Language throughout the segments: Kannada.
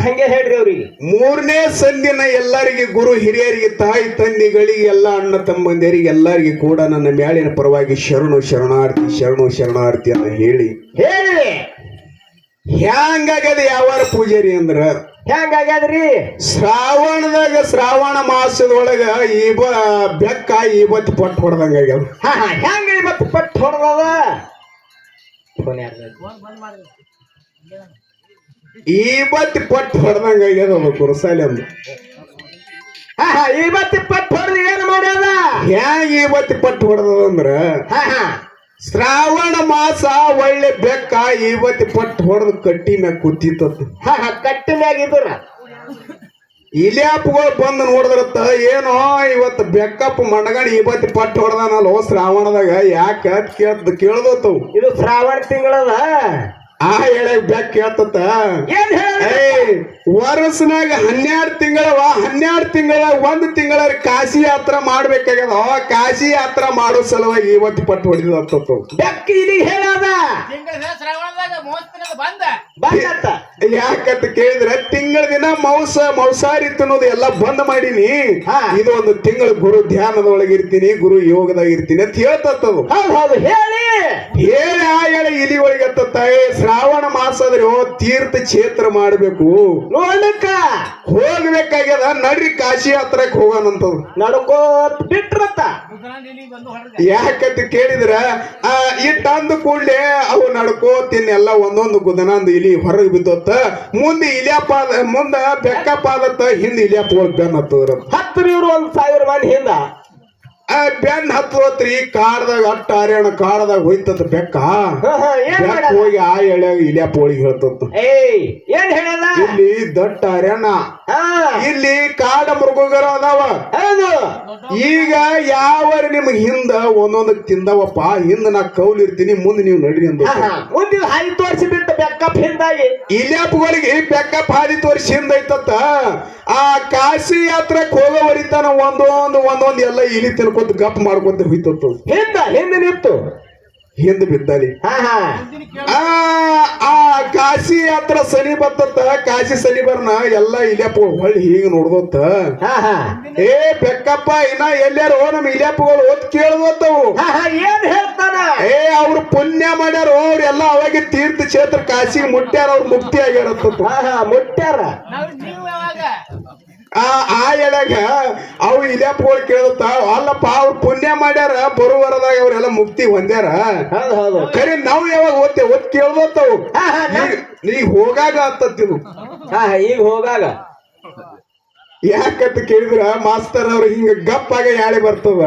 ಹಂಗೆ ಹೇಳ್ರಿ ಅವ್ರಿಗೆ. ಮೂರನೇ ಸಂದಿನ ಎಲ್ಲರಿಗೆ ಗುರು ಹಿರಿಯರಿಗೆ ತಾಯಿ ತಂದೆಗಳಿಗೆ ಎಲ್ಲ ಅಣ್ಣ ತಮ್ಮಂದಿರಿಗೆ ಎಲ್ಲರಿಗೆ ಕೂಡ ನನ್ನ ಮ್ಯಾಳಿನ ಪರವಾಗಿ ಶರಣು ಶರಣಾರ್ಥಿ ಶರಣು ಶರಣಾರ್ಥಿ ಅಂತ ಹೇಳಿ. ಹೇಳಿ. ಹ್ಯಾಂಗಾಗ್ಯದ ಯಾವಾರ ಪೂಜಾರಿ ಅಂದ್ರ? ಹ್ಯಾಂಗಾಗ್ಯದ್ರಿ? ಶ್ರಾವಣದಾಗ ಶ್ರಾವಣ ಮಾಸದೊಳಗ ಈಬ ಬೆಕ್ಕ ಇವತ್ತು ಪಟ್ ಹೊಡೆದಂಗ ಆಗ್ಯಾವ. ಹಾ ಹಾ ಹೆಂಗ ಇವತ್ತು ಪಟ್ ಹೊಡೆದದ? ಫೋನ್ ಯಾರ್ದು? ಇವತ್ತು ಪಟ್ಟು ಹೊಡೆದಂಗ ಆಗ್ಯದ ಕುರ್ಸಾಲಿ ಅಂದ. ಇವತ್ತು ಪಟ್ಟು ಹೊಡೆದು ಏನು ಮಾಡ್ಯದ? ಹ್ಯಾಂಗ ಇವತ್ತು ಪಟ್ಟು ಹೊಡೆದಂದ್ರ ಶ್ರಾವಣ ಮಾಸ ಒಳ್ಳೆ ಬೆಕ್ಕ ಇವತ್ತು ಪಟ್ಟು ಹೊಡೆದು ಕಟ್ಟಿ ಮ್ಯಾಗ ಕುತ್ತಿತ್ತ. ಕಟ್ಟಿ ಮ್ಯಾಗ ಇದ್ರ ಇಲ್ಯಾಪ್ಗಳು ಬಂದು ನೋಡಿದ್ರತ್ತ ಏನೋ ಇವತ್ತು ಬೆಕ್ಕಪ್ಪ ಮಣಗಣ ಇವತ್ತು ಪಟ್ಟು ಹೊಡೆದಾನಲ್ಲೋ ಶ್ರಾವಣದಾಗ ಯಾಕೆ ಕೇಳ್ದ ಕೇಳ್ದತ್ತವು ಇದು ಶ್ರಾವಣ ತಿಂಗಳದ? ಆ ಎಳೆ ಬ್ಯಾಕ್ ಹೇಳ್ತಂತ ಏನ್ ಹೇಳ ಏಯ್ ವರ್ಷನಾಗ ಹನ್ನೆರಡು ತಿಂಗಳವ ಹನ್ನೆರಡು ತಿಂಗಳ ಒಂದು ತಿಂಗಳ ಕಾಶಿ ಯಾತ್ರ ಮಾಡ್ಬೇಕಾಗ್ಯದ. ಕಾಶಿ ಯಾತ್ರ ಮಾಡೋ ಸಲುವಾಗಿ ಇವತ್ತು ಪಟ್ಟು ಇಲ್ಲಿ ಹೇಳದ? ಯಾಕಂತ ಕೇಳಿದ್ರೆ ತಿಂಗಳ ದಿನ ಮೌಸ ಮೌಸಾರಿ ತಿನ್ನೋದು ಎಲ್ಲ ಬಂದ್ ಮಾಡೀನಿ. ಇದು ಒಂದು ತಿಂಗಳ ಗುರು ಧ್ಯಾನದೊಳಗೆ ಇರ್ತೀನಿ ಗುರು ಯೋಗದಾಗ ಇರ್ತೀನಿ ಅಂತ ಹೇಳ್ತತ್ತದು ಹೌದು ಹೇಳಿ. ಹೇಳಿ ಆ ಹೇಳಿ ಇಲಿ ಒಳಗೆ ತಾಯಿ ಶ್ರಾವಣ ಮಾಸದ್ರೆ ತೀರ್ಥ ಕ್ಷೇತ್ರ ಮಾಡಬೇಕು. ನೋಡಕ್ಕ ಹೋಗ್ಬೇಕಾಗ್ಯದ ನಡ್ರಿ ಕಾಶಿ ಹತ್ರಕ್ಕೆ ಹೋಗೋಣಂತ ನಡ್ಕೋತ್ ಬಿಟ್ರತ್ತ. ಯಾಕಂತ ಕೇಳಿದ್ರ ಆ ಇಟ್ಟ ಅಂದ ಕೂಡ್ಲೆ ಅವು ನಡ್ಕೋತೀನಿ ಎಲ್ಲ ಒಂದೊಂದು ಗುದನಂದು ಇಲಿ ಹೊರಗೆ ಬಿದ್ದೊತ್ತ ಮುಂದೆ ಇಲಿಯಪ್ಪ ಮುಂದ ಬೆಕ್ಕಪ್ಪ ಆದತ್ತ ಹಿಂದೆ ಇಲಿಯಪ್ಪ ಹೋಗ್ಬೇಕು ಬೆನ್ ಹತ್ತಿರ ಹತ್ತು ಇವ್ರು ಒಂದ್ ಸಾವಿರ ಮಾಡಿ ಹಿಂದ. ಆ ಬೆನ್ ಹತ್ತೋತ್ರಿ ಕಾಡ್ದಾಗ ಅಟ್ಟ ಹರಿಯಣ ಕಾಡ್ದಾಗ ಹೋಯ್ತದ ಬೆಕ್ಕ. ಹೋಗಿ ಆ ಎಳ್ಯಾಗ ಇಲ್ಯಾಪ್ ಹೋಳಿ ಹೇಳ್ತದ ಏಯ್ ಏನ್ ಹೇಳ್ಯಾದ ಇಲ್ಲಿ ದಟ್ಟ ಹರಿಯಣ ಇಲ್ಲಿ ಕಾಡ ಮೃಗಗಳು ಅದಾವ. ಈಗ ಯಾವ ನಿಮ್ಗೆ ಹಿಂದ ಒಂದೊಂದಕ್ಕೆ ತಿಂದವಪ್ಪ ಹಿಂದ ನಾ ಕೌಲ್ ಇರ್ತೀನಿ ಮುಂದೆ ನೀವು ನಡ್ರಿ ಅಂತ ಹಾ, ಹಾ. ಮುಂದಿನ ಹಾದಿ ತೋರಿಸಿ ಬಿಟ್ಟು ಬೆಕ್ಕಪ್ ಹಿಂದಾಗಿ ಇಲ್ಯಾಪ್ಗಳಿಗೆ ಬ್ಯಾಕಪ್ ಹಾದಿ ತೋರಿಸಿ ಹಿಂದೈತತ್ತ ಆ ಕಾಶಿ ಯಾತ್ರಕ್ಕೆ ಹೋಗೋವರಿತಾನ ಒಂದೊಂದು ಒಂದೊಂದು ಎಲ್ಲ ಇಲಿ ತಿನ್ಕೊತ ಗಪ್ ಮಾಡ್ಕೊತ ಹೋಯ್ತು ಹಿಂದ ಹಿಂದೆ ನಿಂತು. ಹಿಂದ ಬಿದ್ದಾಲಿ ಹಾ ಹಾ. ಆ ಆ ಕಾಶಿ ಹತ್ರ ಸನಿ ಬತ್ತತ್ತ ಕಾಶಿ ಸನಿ ಬರ್ನ ಎಲ್ಲ ಇಲ್ಯಪ್ಪ ಹೊಳ್ಳಿ ಹೀಗೆ ನೋಡ್ದೋತ ಹಾ ಹಾ. ಏ ಬೆಕ್ಕಪ್ಪ ಇನ್ನ ಎಲ್ಲಾರು ನಮ್ ಇಲ್ಯಪ್ಪಗಳು ಓದ್ ಕೇಳ್ದೋತವು ಹಾ ಹಾ ಏನ್ ಹೇಳ್ತಾನ? ಏ ಅವ್ರು ಪುಣ್ಯ ಮಾಡ್ಯಾರ ಅವ್ರೆಲ್ಲ ಅವಾಗ ತೀರ್ಥ ಕ್ಷೇತ್ರ ಕಾಶಿಗೆ ಮುಟ್ಟ್ಯಾರ ಅವ್ರು ಮುಕ್ತಿ ಆಗ್ಯಾರ ಹಾ ಹಾ ಮುಟ್ಟ್ಯಾರ. ನಾವು ನೀವು ಯಾವಾಗ? ಆ ಆ ಎಳೆಗ ಅವು ಪೋಲ್ ಕೇಳುತ್ತ ಅಲ್ಲಪ್ಪ ಅವ್ರು ಪುಣ್ಯ ಮಾಡ್ಯಾರ ಬರುವರದಾಗ ಅವರೆಲ್ಲ ಮುಕ್ತಿ ಹೊಂದ್ಯಾರ. ಹೌದು ಹೌದು. ಖರೆ ನಾವು ಯಾವಾಗ ಓದ್ತೇವೆ? ಓದ್ ಕೇಳ್ದತ್ತವು ಈಗ ಹೋಗಾಗ ಅಂತ ಹಾ ಹಾ ಈಗ ಹೋಗಾಗ. ಯಾಕಂತ ಕೇಳಿದ್ರ ಮಾಸ್ತರ್ ಅವ್ರು ಹಿಂಗ ಗಪ್ಪಾಗ ಯಾಳೆ ಬರ್ತದ.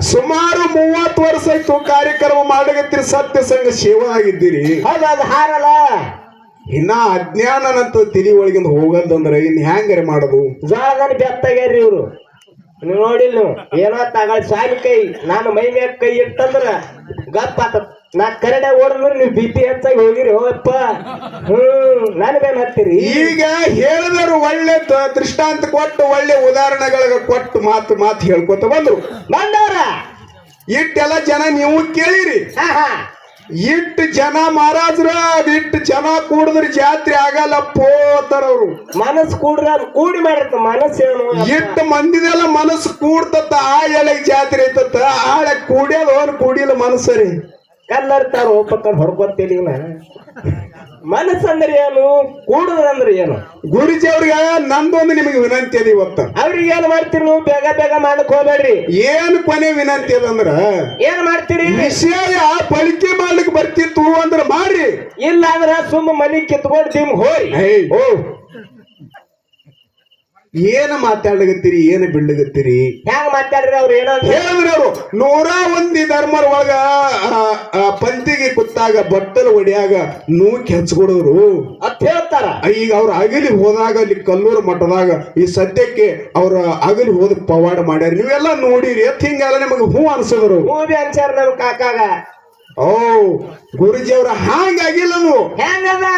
ಸುಮಾರು ಮೂವತ್ತು ವರ್ಷ ಆಯ್ತು ಕಾರ್ಯಕ್ರಮ ಮಾಡಗತ್ತಿರಿ ಸತ್ಯ ಸಂಘ ಸೇವಾ ಆಗಿದ್ದೀರಿ. ಹೌದು ಅದು ಹಾರಲ್ಲ. ಇನ್ನ ಅಜ್ಞಾನನಂತೂ ತಿಳಿ ಒಳಗಿಂದ ಹೋಗಲ್ದಂದ್ರ ಇನ್ ಹ್ಯಾಂಗರೆ ಮಾಡೋದು? ಜಾಗನ್ ಬೆತ್ತಗೇರಿ ಇವ್ರು. ನೀವು ನೋಡಿಲ್ ನೀವು ಏನೋ ತಗೊಳ್ ಸಾಲಿ ಕೈ ನಾನು ಮೈ ಮ್ಯಾಗ ಕೈ ಇಟ್ಟಂದ್ರ ಗಪ್ಪ ಆತ ನಾ ಕರಡೆ ಓಡಿದ್ರು ನೀವು ಬಿ ಪಿ ಹೆಚ್ಚಾಗಿ ಹೋಗಿರಿ ಹೋಗಪ್ಪ. ಹ್ಮ್ ನನಗೇನ್ ಹತ್ತಿರಿ? ಈಗ ಹೇಳಿದ್ರು ಒಳ್ಳೆ ತ- ದೃಷ್ಟಾಂತ ಕೊಟ್ಟು ಒಳ್ಳೆ ಉದಾಹರಣೆಗಳಿಗೆ ಕೊಟ್ಟು ಮಾತು ಮಾತು ಹೇಳ್ಕೊತ ಬಂದ್ರು. ಬಂದವ್ರ? ಇಟ್ಟೆಲ್ಲ ಜನ ನೀವು ಕೇಳಿರಿ. ಹಾ ಹಾ. ಇಟ್ಟು ಜನ ಮಹಾರಾಜ್ರ ಇಟ್ಟು ಜನ ಕೂಡಿದ್ರ ಜಾತ್ರೆ ಆಗಲ್ಲ ಪೋತಾರ ಅವರು. ಮನಸ್ಸು ಕೂಡ್ರ ಕೂಡಿ ಮಾಡಿರ್ತ ಮನಸ್ಸೇನು ಇಟ್ಟು ಮಂದಿದೆಲ್ಲ ಮನಸ್ಸು ಕೂಡ್ತತ್ತ ಆ ಎಳೆಗೆ ಜಾತ್ರೆ ಐತತ್ತ ಆಳೆ ಕೂಡ್ಯದ ಅವ್ರು ಕೂಡಿಲ್ಲ ಮನಸ್ಸರಿ ಕಲ್ಲರ್ತಾರ ಹೋಗ್ಬೇಕಂತ ನಾ ಮನಸ್ಸಂದ್ರೆ ಏನು? ಕೂಡುದಂದ್ರೆ ಏನು? ಗುರುಜಿ ಅವ್ರಿಗೆ ನಂದೊಂದು ನಿಮಗೆ ವಿನಂತಿ ಅದ ಇವತ್ತು. ಅವ್ರಿಗೆ ಏನ್ ಮಾಡ್ತೀರಿ ನೀವು? ಬೇಗ ಬೇಗ ಮಾಡಕ್ ಹೋಗ್ಬೇಡ್ರಿ. ಏನು ಕೊನೆ ವಿನಂತಿ ಅದಂದ್ರ ಏನ್ ಮಾಡ್ತೀರಿ? ವಿಷಯ ಬಳಕೆ ಮಾಡ್ಲಿಕ್ಕೆ ಬರ್ತಿತ್ತು ಅಂದ್ರೆ ಮಾಡ್ರಿ. ಇಲ್ಲ ಅಂದ್ರ ಸುಮ್ಮ ಮನಿ ಕಿತ್ಕೊಂಡು ಹೋರಿ ಏಯ್. ಓ. ಏನ ಮಾತಾಡ್ಲಿಗತ್ತೀರಿ ಏನ ಬಿಡ್ಲಿಗತ್ತೀರಿ ಹೆಂಗ್ ಮಾತಾಡ್ರಿ ಅವ್ರು ಏನೋ ಹೇಳಿದ್ರು ಅವರು ನೂರ ಒಂದಿ ಧರ್ಮರ ಒಳಗ ಪಂತಿಗೆ ಕುತ್ತಾಗ ಬಟ್ಟಲು ಒಡಿಯಾಗ ನೂಕಿ ಹಚ್ಕೊಡೋರು. ಅತ್ ಹೇಳ್ತಾರ. ಈಗ ಅವ್ರ ಅಗಲಿ ಹೋದಾಗ ಅಲ್ಲಿ ಕಲ್ಲೂರು ಮಠದಾಗ ಈ ಸದ್ಯಕ್ಕೆ ಅವ್ರ ಅಗಲಿ ಹೋದ ಪವಾಡ ಮಾಡ್ಯಾರ. ನೀವೆಲ್ಲ ನೋಡಿರಿ ಅತ್ ಹಿಂಗೆಲ್ಲ ನಿಮಗೆ ಹೂ ಅನ್ಸಿದ್ರು. ಬಿ ಅನ್ಸಾರ ನಮ್ ಕಾಕಾಗ. ಓ ಗುರುಜಿ ಅವ್ರ ಹಾಂಗಾಗಿಲ್ಲ ಅದು ಹೆಂಗದ?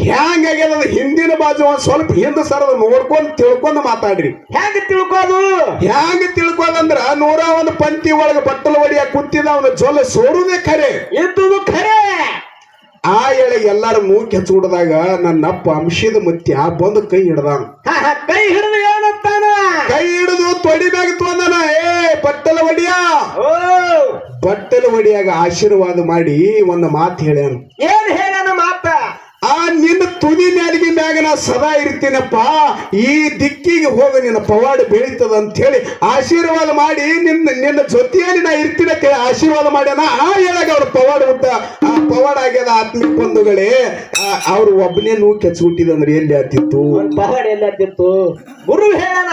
ಆಗ್ಯದ ಹಿಂದಿನ ಬಾಜು ಒಂದ್ ಸ್ವಲ್ಪ ಹಿಂದ ಸರದ ನೋಡ್ಕೊಂಡ್ ತಿಳ್ಕೊಂಡ್ ಮಾತಾಡ್ರಿ. ಹ್ಯಾಂಗ ತಿಳ್ಕೋದು? ಹ್ಯಾಂಗ ತಿಳ್ಕೊದಂದ್ರ ನೂರ ಒಂದು ಪಂಕ್ತಿ ಒಳಗ ಬಟ್ಟಲು ಒಡಿಯ ಕುತ್ತಿದ ಅವನ ಜೊಲೆ ಸೋರುದೇ ಖರೆ. ಇದ್ದುದು ಖರೆ. ಆ ಎಳೆ ಎಲ್ಲಾರು ಮೂಗ್ ನನ್ನ ಅಪ್ಪ ಅಂಶದ ಮುತ್ಯ ಬಂದು ಕೈ ಹಿಡ್ದಾನ. ಕೈ ಹಿಡಿದು ಏನಂತಾನ? ಕೈ ಹಿಡಿದು ತೊಡಿ ಮ್ಯಾಗ ತೊಂದನ ಏ ಬಟ್ಟಲ ಒಡಿಯ. ಬಟ್ಟಲು ಒಡಿಯಾಗ ಆಶೀರ್ವಾದ ಮಾಡಿ ಒಂದು ಮಾತು ಹೇಳ್ಯಾನ. ಏನ್ ಹೇಳ ಮಾತ? ತುದಿ ನ್ಯಾಲಿಗೆ ಮ್ಯಾಗ ನಾ ಸದಾ ಇರ್ತೀನಪ್ಪ, ಈ ದಿಕ್ಕಿಗೆ ಹೋಗಿ ನಿನ್ನ ಪವಾಡ ಬೆಳೀತದ ಅಂತ ಹೇಳಿ ಆಶೀರ್ವಾದ ಮಾಡಿ ನಿನ್ನ ನಿನ್ನ ಜೊತೆಯಲ್ಲಿ ನಾ ಇರ್ತೀನಿ ಅಂತ ಹೇಳಿ ಆಶೀರ್ವಾದ ಮಾಡ್ಯಾನ. ಆ ಹೇಳಾಗ ಅವ್ರ ಪವಾಡ ಹುಟ್ಟ ಆ ಪವಾಡ ಆಗ್ಯದ ಆತ್ಮಿಕ ಬಂಧುಗಳೇ ಅವ್ರು ಒಬ್ಬನೇ ನೂ ಕೆಚ್ಚುಬಿಟ್ಟಿದಂದ್ರೆ ಎಲ್ಲಿ ಆತಿತ್ತು? ಪವಾಡ ಎಲ್ಲಿ ಆತಿತ್ತು? ಗುರು ಹೇಳನ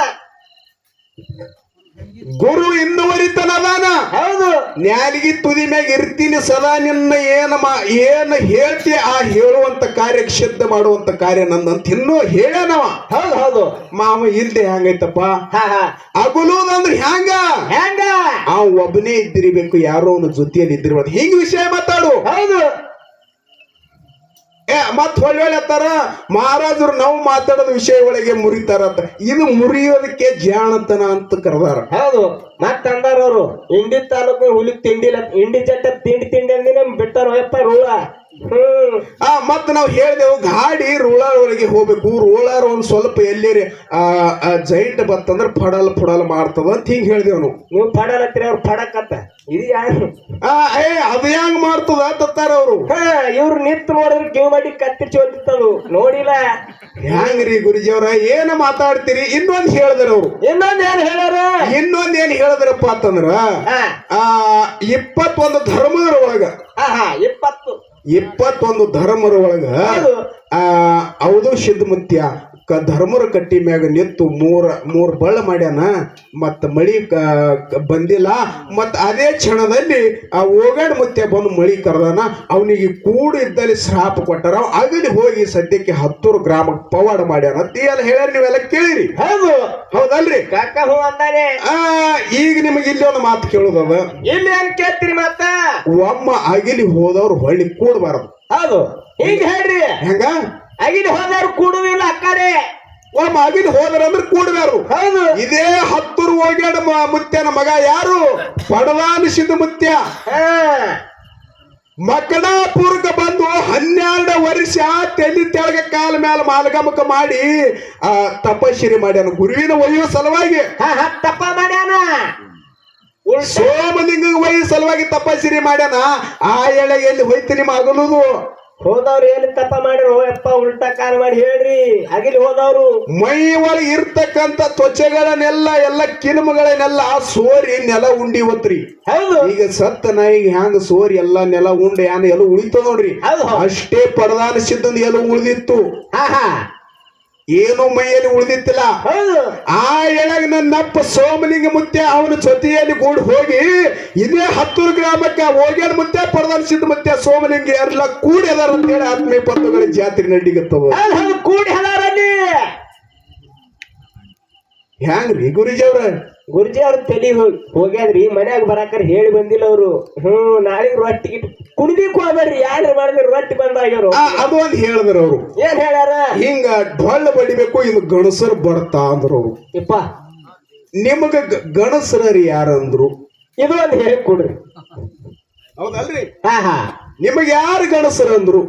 ಗುರು ಇನ್ನುವರಿತನ ಅದಾನ ಹೌದು. ನ್ಯಾಲಿಗಿ ತುದಿ ಮ್ಯಾಗ ಇರ್ತೀನಿ ಸದಾ ನಿನ್ನ ಏನ ಏನ ಹೇಳ್ತಿ ಆ ಹೇಳುವಂತ ಕಾರ್ಯ ಸಿದ್ಧ ಮಾಡುವಂತ ಕಾರ್ಯ ನಂದಂತ ಇನ್ನೂ ಹೇಳೇನವ ಹೌದು ಹೌದು. ಮಾವ ಇಲ್ದೆ ಹೆಂಗೈತಪ್ಪ ಹಾ ಹಾ. ಹ್ಯಾಂಗ? ಹ್ಯಾಂಗ? ಆ ಒಬ್ಬನೇ ಇದ್ದಿರಬೇಕು ಯಾರೋ ಒಂದು ಜೊತೆಯಲ್ಲಿ ಇದ್ದಿರ್ಬೋದು. ಹಿಂಗ್ ವಿಷಯ ಮಾತಾಡು. ಹೌದು. ಏ ಮತ್ ಹೊಳ್ ಹತ್ತಾರ ಮಹಾರಾಜರು ನಾವು ಮಾತಾಡೋದ ವಿಷಯ ಒಳಗೆ ಮುರಿತಾರಂತ ಇದು ಮುರಿಯೋದಕ್ಕೆ ಜಾಣತನ ಅಂತ ಕರೆದಾರ. ಹೌದು, ಮತ್ತ ಅಂದಾರ ಅವರು ಇಂಡಿ ತಾಲೂಕು ಹುಲಿ ತಿಂಡಿಲ್ಲ ಇಂಡಿ ಚಟ್ಟ ತಿಂಡಿ ತಿಂಡಿ ಅಂದಿನ, ಬಿಟ್ಟಾರ ಹೋಯಪ್ಪ, ರೂಳ. ಆ ಮತ್ ನಾವು ಹೇಳಿದೆವು ಗಾಡಿ ರೋಳಾರ್ ಒಳಗೆ ಹೋಗ್ಬೇಕು. ರೋಳಾರ್ ಒಂದ್ ಸ್ವಲ್ಪ ಎಲ್ಲಿ ಆ ಜೈಂಟ್ ಬರ್ತಂದ್ರ ಫಡಲ್ ಫಡಲ್ ಮಾಡ್ತದ ಅಂತ ಹಿಂಗ್ ಹೇಳಿದೆವು ನಾವು. ನೀವು ಹತ್ತಿರ ಅವ್ರು ಅಂತ. ಇದು ಯಾರು? ಆ ಏ ಅದು ಹೆಂಗ್ ಮಾಡ್ತದ ಅಂತಾರ ಅವರು. ಹಾ ಇವ್ರು ನಿಂತು ನೋಡಿದ್ರೆ ಕಿವಿ ಮಾಡಿ ಕತ್ತಿ ಚೋದಿತ್ತದು. ನೋಡಿಲ್ಲ. ಹೆಂಗ್ರಿ ಗುರುಜಿಯವ್ರ ಏನ ಮಾತಾಡ್ತೀರಿ? ಇನ್ನೊಂದ್ ಹೇಳಿದ್ರ ಅವ್ರು. ಇನ್ನೊಂದ್ ಏನ್ ಹೇಳ್ಯಾರ? ಇನ್ನೊಂದ್ ಏನ್ ಹೇಳಿದ್ರಪ್ಪ ಅಂತಂದ್ರ ಹಾ. ಆ ಇಪ್ಪತ್ತೊಂದು ಧರ್ಮದ ಒಳಗ ಇಪ್ಪತ್ತು. ಇಪ್ಪತ್ತೊಂದು ಧರ್ಮರ ಒಳಗ ಆ ಹೌದು ಸಿದ್ಧಮುತ್ಯ ಕ ಧರ್ಮರ ಕಟ್ಟಿ ಮ್ಯಾಗ ನಿಂತು ಮೂರ ಮೂರ್ ಬಳ್ಳ ಮಾಡ್ಯಾನ. ಮತ್ತ ಮಳಿ ಬಂದಿಲ್ಲ. ಮತ್ತ ಅದೇ ಕ್ಷಣದಲ್ಲಿ ಆ ಓಗಾಡ್ ಮತ್ತೆ ಬಂದು ಮಳಿ ಕರೆದಾನ. ಅವನಿಗೆ ಕೂಡು ಇದ್ದಲ್ಲಿ ಶ್ರಾಪ ಕೊಟ್ಟಾರ. ಅವ ಅಗಲಿ ಹೋಗಿ ಸದ್ಯಕ್ಕೆ ಹತ್ತೂರು ಗ್ರಾಮಕ್ಕೆ ಪವಾಡ ಮಾಡ್ಯಾನ ಅಂತ ಎಲ್ಲ ಹೇಳ್ಯಾರ ನೀವೆಲ್ಲ ಕೇಳಿರಿ. ಹೌದು. ಹೌದಲ್ರಿ? ಕಾಕ ಹೂ ಅಂದಾನೆ ಆ ಈಗ ನಿಮಗೆ ಇಲ್ಲಿ ಒಂದು ಮಾತು ಕೇಳುದದ ಇಲ್ಲಿ ಏನ್ ಕೇಳ್ತೀರಿ ಮತ್ತ ಒಮ್ಮ ಅಗಿಲಿ ಹೋದವ್ರು ಹೊಳ್ಳಿ ಕೂಡಬಾರದು. ಹೌದು. ಈಗ ಹೇಳ್ರಿ. ಹೆಂಗ? ಅಗಿನ ಹೋದ್ರು ಕೂಡುದಿಲ್ಲ ಅಕ್ಕಡೆ ಕಡೆ ಒಮ್ಮ ಅಗಿಲಿ ಹೋದ್ರಂದ್ರೆ ಅಂದ್ರೆ ಹೌದು. ಇದೇ ಹತ್ತೂರು ಓಗ್ಯಾಡ ಮ- ಮುತ್ಯನ ಮಗ ಯಾರು? ಪಡದಾನ ಸಿದ್ಧ ಮುತ್ಯ. ಹಾ. ಮಕಡಾಪುರಕ್ಕೆ ಬಂದು ಹನ್ನೆರಡು ವರ್ಷ ತೆಲಿ ತೆಳಗ ಕಾಲ ಮ್ಯಾಲ ಮಾಲಗಮಕ ಮಾಡಿ ಆ ತಪಶಿರಿ ಮಾಡ್ಯಾನ. ಗುರುವಿನ ಒಯ್ಯೋ ಸಲುವಾಗಿ. ಹಾ ಹಾ ತಪ್ಪ ಮಾಡ್ಯಾನ. ಸೋಮಲಿಂಗ ಒಯ್ಯುವ ಸಲುವಾಗಿ ತಪಸ್ಸಿರಿ ಮಾಡ್ಯಾನ. ಆ ಎಳೆಯಲ್ಲಿ ಎಲ್ಲಿ ನಿಮ್ಮ ಮಗಲುದು ಹೋದವ್ರು ಎಲ್ಲಿ ತಪ್ಪ ಮಾಡಿರೋ ಯಪ್ಪ ಉಲ್ಟಾ ಕಾರ ಮಾಡಿ ಹೇಳ್ರಿ. ಅಗಿಲಿ ಹೋದವ್ರು. ಮೈ ಒಳಗೆ ಇರ್ತಕ್ಕಂತ ತ್ವಚೆಗಳನ್ನೆಲ್ಲ ಎಲ್ಲ ಕಿನುಮಗಳನ್ನೆಲ್ಲ ಸೋರಿ ನೆಲ ಉಂಡಿ ಹೋತ್ರಿ. ಹೌದು. ಈಗ ಸತ್ತ ನಾಯಿಗೆ ಹ್ಯಾಂಗ ಸೋರಿ ಎಲ್ಲ ನೆಲ ಉಂಡೆ ಯಾನ ಎಲ್ಲ ಉಳಿತ ನೋಡ್ರಿ. ಅಷ್ಟೇ ಪರದಾನ ಸಿದ್ಧಂದು ಎಲ್ಲ ಉಳಿದಿತ್ತು. ಹಾ ಹಾ. ಏನು ಮೈಯಲ್ಲಿ ಉಳಿದಿತ್ತಿಲ್ಲ? ಆ ಎಳಗ ನನ್ನಪ್ಪ ಸೋಮಲಿಂಗ ಮುತ್ತೆ ಅವನ ಜೊತೆಯಲ್ಲಿ ಕೂಡಿ ಹೋಗಿ ಇದೇ ಹತ್ತೂರು ಗ್ರಾಮಕ್ಕೆ ಹೋಗ್ಯಾನ ಮುತ್ತೆ ಪ್ರದರ್ಶಿದ ಮುತ್ತೆ ಸೋಮಲಿಂಗ ಎಲ್ಲ ಕೂಡಿ ಅದಾರ ಅಂತ ಹೇಳಿ ಆತ್ಮೀಯ ಬಂಧುಗಳ ಜಾತ್ರೆ ನಡೀಗತ್ತವ ಕೂಡಿ ಹಲಾರಲ್ಲಿ ಹ್ಯಾಂಗ್ರಿ ಗುರುಜಿ ಅವ್ರ? ಗುರುಜಿ ಅವ್ರ ತಲೆ ಹೋಗಿ ಹೋಗ್ಯಾದ್ರಿ ಮನ್ಯಾಗ ಬರಾಕರ್ ಹೇಳಿ ಬಂದಿಲ್ಲ ಅವರು. ಹ್ಮ್ ನಾಳೆ ರೊಟ್ಟಿ ಕುಣಿದಿಕ್ ಹೋಗ್ಬೇಡ್ರಿ ಯಾರು ಮಾಡಿದ್ರು ರೊಟ್ಟಿ ಬಂದಾಗ್ಯಾರು ಆ, ಅದು ಒಂದು ಹೇಳಿದ್ರ ಅವರು. ಏನ್ ಹೇಳ್ಯಾರ? ಹಿಂಗ ಡೊಳ್ಳ ಬಡಿಬೇಕು ಇದು ಗಣಸರು ಬರ್ತಾ ಅಂದ್ರು ಅವ್ರು. ಇಪ್ಪ ನಿಮಗ ಗಣಸರರಿ ಯಾರಂದ್ರು? ಇದು ಒಂದು ಹೇಳಿ ಕೊಡ್ರಿ. ಹೌದಲ್ರಿ? ಹಾ ಹಾ. ನಿಮಗೆ ಯಾರು ಗಣಸರು ಅಂದ್ರು?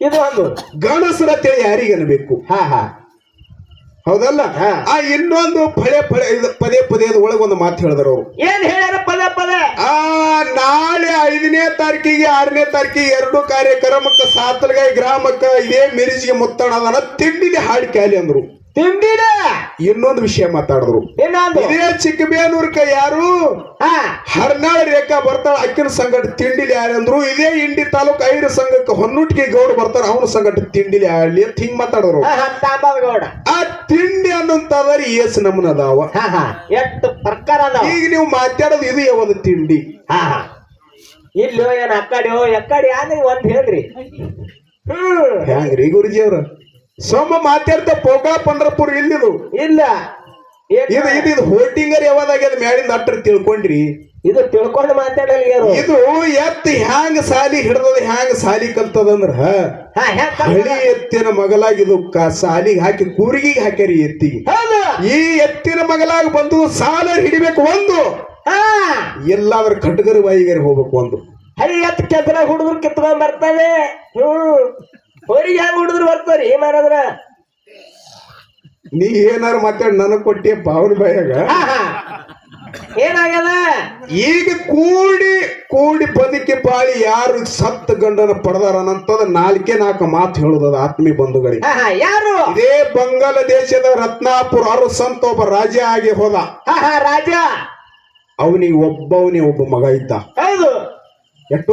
ಇದು ಒಂದು. ಗಣಸರ ಅಂತೇಳಿ ಯಾರಿಗೆ ಅನ್ಬೇಕು ಹಾ ಹಾ. ಹೌದಲ್ಲ? ಆ ಇನ್ನೊಂದು ಪದೇ ಇದು ಪದೇ ಪದೇದ ಒಳಗೆ ಒಂದು ಮಾತು ಹೇಳಿದ್ರು ಅವರು. ಏನ್ ಹೇಳ ಪದ ಪದ? ಆ ನಾಳೆ ಐದನೇ ತಾರೀಕಿಗೆ ಆರನೇ ತಾರೀಕಿಗೆ ಎರಡು ಕಾರ್ಯಕ್ರಮಕ್ಕೆ ಸಾತ್ರಗಾಯಿ ಗ್ರಾಮಕ್ಕೆ ಇದೇ ಮಿರಿಜಿಗೆ ಮುತ್ತಣ ಅದನ್ನ ತಿಂಡಿಲಿ ಹಾಡಿ ಕ್ಯಾಲಿ ಅಂದ್ರು. ತಿಂಡಿನ ಇನ್ನೊಂದು ವಿಷಯ ಮಾತಾಡಿದ್ರು. ಇದೇ ಚಿಕ್ಕಬೇನೂರ್ಕ ಯಾರು? ಹರ್ನಾಳ್ ಹರ್ನಾಳ ರೇಖಾ ಬರ್ತಾಳ ಅಕ್ಕಿನ ಸಂಗಟ ತಿಂಡಿಲಿ ಯಾರಂದ್ರು ಇದೇ ಇಂಡಿ ತಾಲೂಕು ಐರ ಸಂಘಕ್ಕೆ ಹೊನ್ನುಟ್ಟಿಗೆ ಗೌಡ ಬರ್ತಾರ ಅವನ ಸಂಗಟ ತಿಂಡಿಲಿ ಆಡ್ಲಿ ಅಂತ ಹಿಂಗ್ ಮಾತಾಡೋರು ಗೌಡ. ಆ ತಿಂಡಿ ಅನ್ನೋಂತಾದ್ರೆ ಎಸ್ ನಮನ ಅದಾವ ಎಷ್ಟು ಪ್ರಕಾರ ಈಗ ನೀವು ಮಾತಾಡೋದು ಇದು ಒಂದು ತಿಂಡಿ? ಇಲ್ಲೋ ಏನ್ ಅಕ್ಕಡಿ ಎಕ್ಕಡಿ ಆದ್ರೆ ಒಂದ್ ಹೇಳ್ರಿ. ಹ್ಮ್. ಹೆಂಗ್ರಿ ಗುರುಜಿ ಅವ್ರ ಸೊಮ್ಮ ಮಾತಾಡ್ತಾ ಪೋಕಾ ಪಂದ್ರಪುರ ಇಲ್ಲಿದು ಇಲ್ಲ. ಇದು ಇದು ಇದು ಹೋಟಿಂಗರ್ ಯಾವ್ದಾಗ್ಯದ ಮ್ಯಾಲಿಂದ ಅಟ್ರ ತಿಳ್ಕೊಂಡ್ರಿ. ಇದು ತಿಳ್ಕೊಂಡು ಮಾತಾಡಲ್ಲ ಇದು ಎತ್ತ ಹ್ಯಾಂಗ ಸಾಲಿ ಹಿಡ್ದದ ಹ್ಯಾಂಗ ಸಾಲಿ ಕಲ್ತದಂದ್ರ ಹಳಿ? ಎತ್ತಿನ ಮಗಲಾಗಿ ಇದು ಸಾಲಿಗೆ ಹಾಕಿ ಕೂರಿಗಿಗೆ ಹಾಕ್ಯಾರಿ ಎತ್ತಿಗೆ. ಈ ಎತ್ತಿನ ಮಗಲಾಗಿ ಬಂದು ಸಾಲ ಹಿಡಿಬೇಕು ಒಂದು. ಹಾ. ಎಲ್ಲಾದ್ರ ಕಟಗರ ಬಾಯಿಗರಿ ಹೋಗ್ಬೇಕು ಒಂದು. ಹಳ್ಳಿ ಎತ್ತ ಕೆತ್ತನ ಹುಡುಗರು ಕಿತ್ಕೊಂಡ್ ಬರ್ತವೆ. ಹ್ಮ್. ಹೊರಿಗೆ ಹೆಂಗ್ ಹುಡುದ್ರು ಬರ್ತಾರ ಏನಾದ್ರ ನೀ ಏನಾರು ಮಾತಾಡಿ ನನಗ್ ಕೊಟ್ಟಿ ಪಾವನ ಬಾಯಾಗ? ಏನಾಗ್ಯದ? ಈಗ ಕೂಡಿ ಕೂಡಿ ಬದುಕಿ ಬಾಳಿ ಯಾರು ಸತ್ತ ಗಂಡನ ಪಡೆದಾರ ಅನ್ನಂತದ ನಾಲ್ಕೇ ನಾಲ್ಕು ಮಾತು ಹೇಳುದದ ಆತ್ಮೀ ಬಂಧುಗಳಿಗೆ. ಯಾರು? ಇದೇ ಬಂಗಾಳ ದೇಶದ ರತ್ನಾಪುರ ಅರಸಂತ ಒಬ್ಬ ರಾಜ ಆಗಿ ಹೋದ. ರಾಜ. ಅವನಿಗೆ ಒಬ್ಬವನೇ ಒಬ್ಬ ಮಗ ಇದ್ದ. ಹೌದು. ಎಷ್ಟು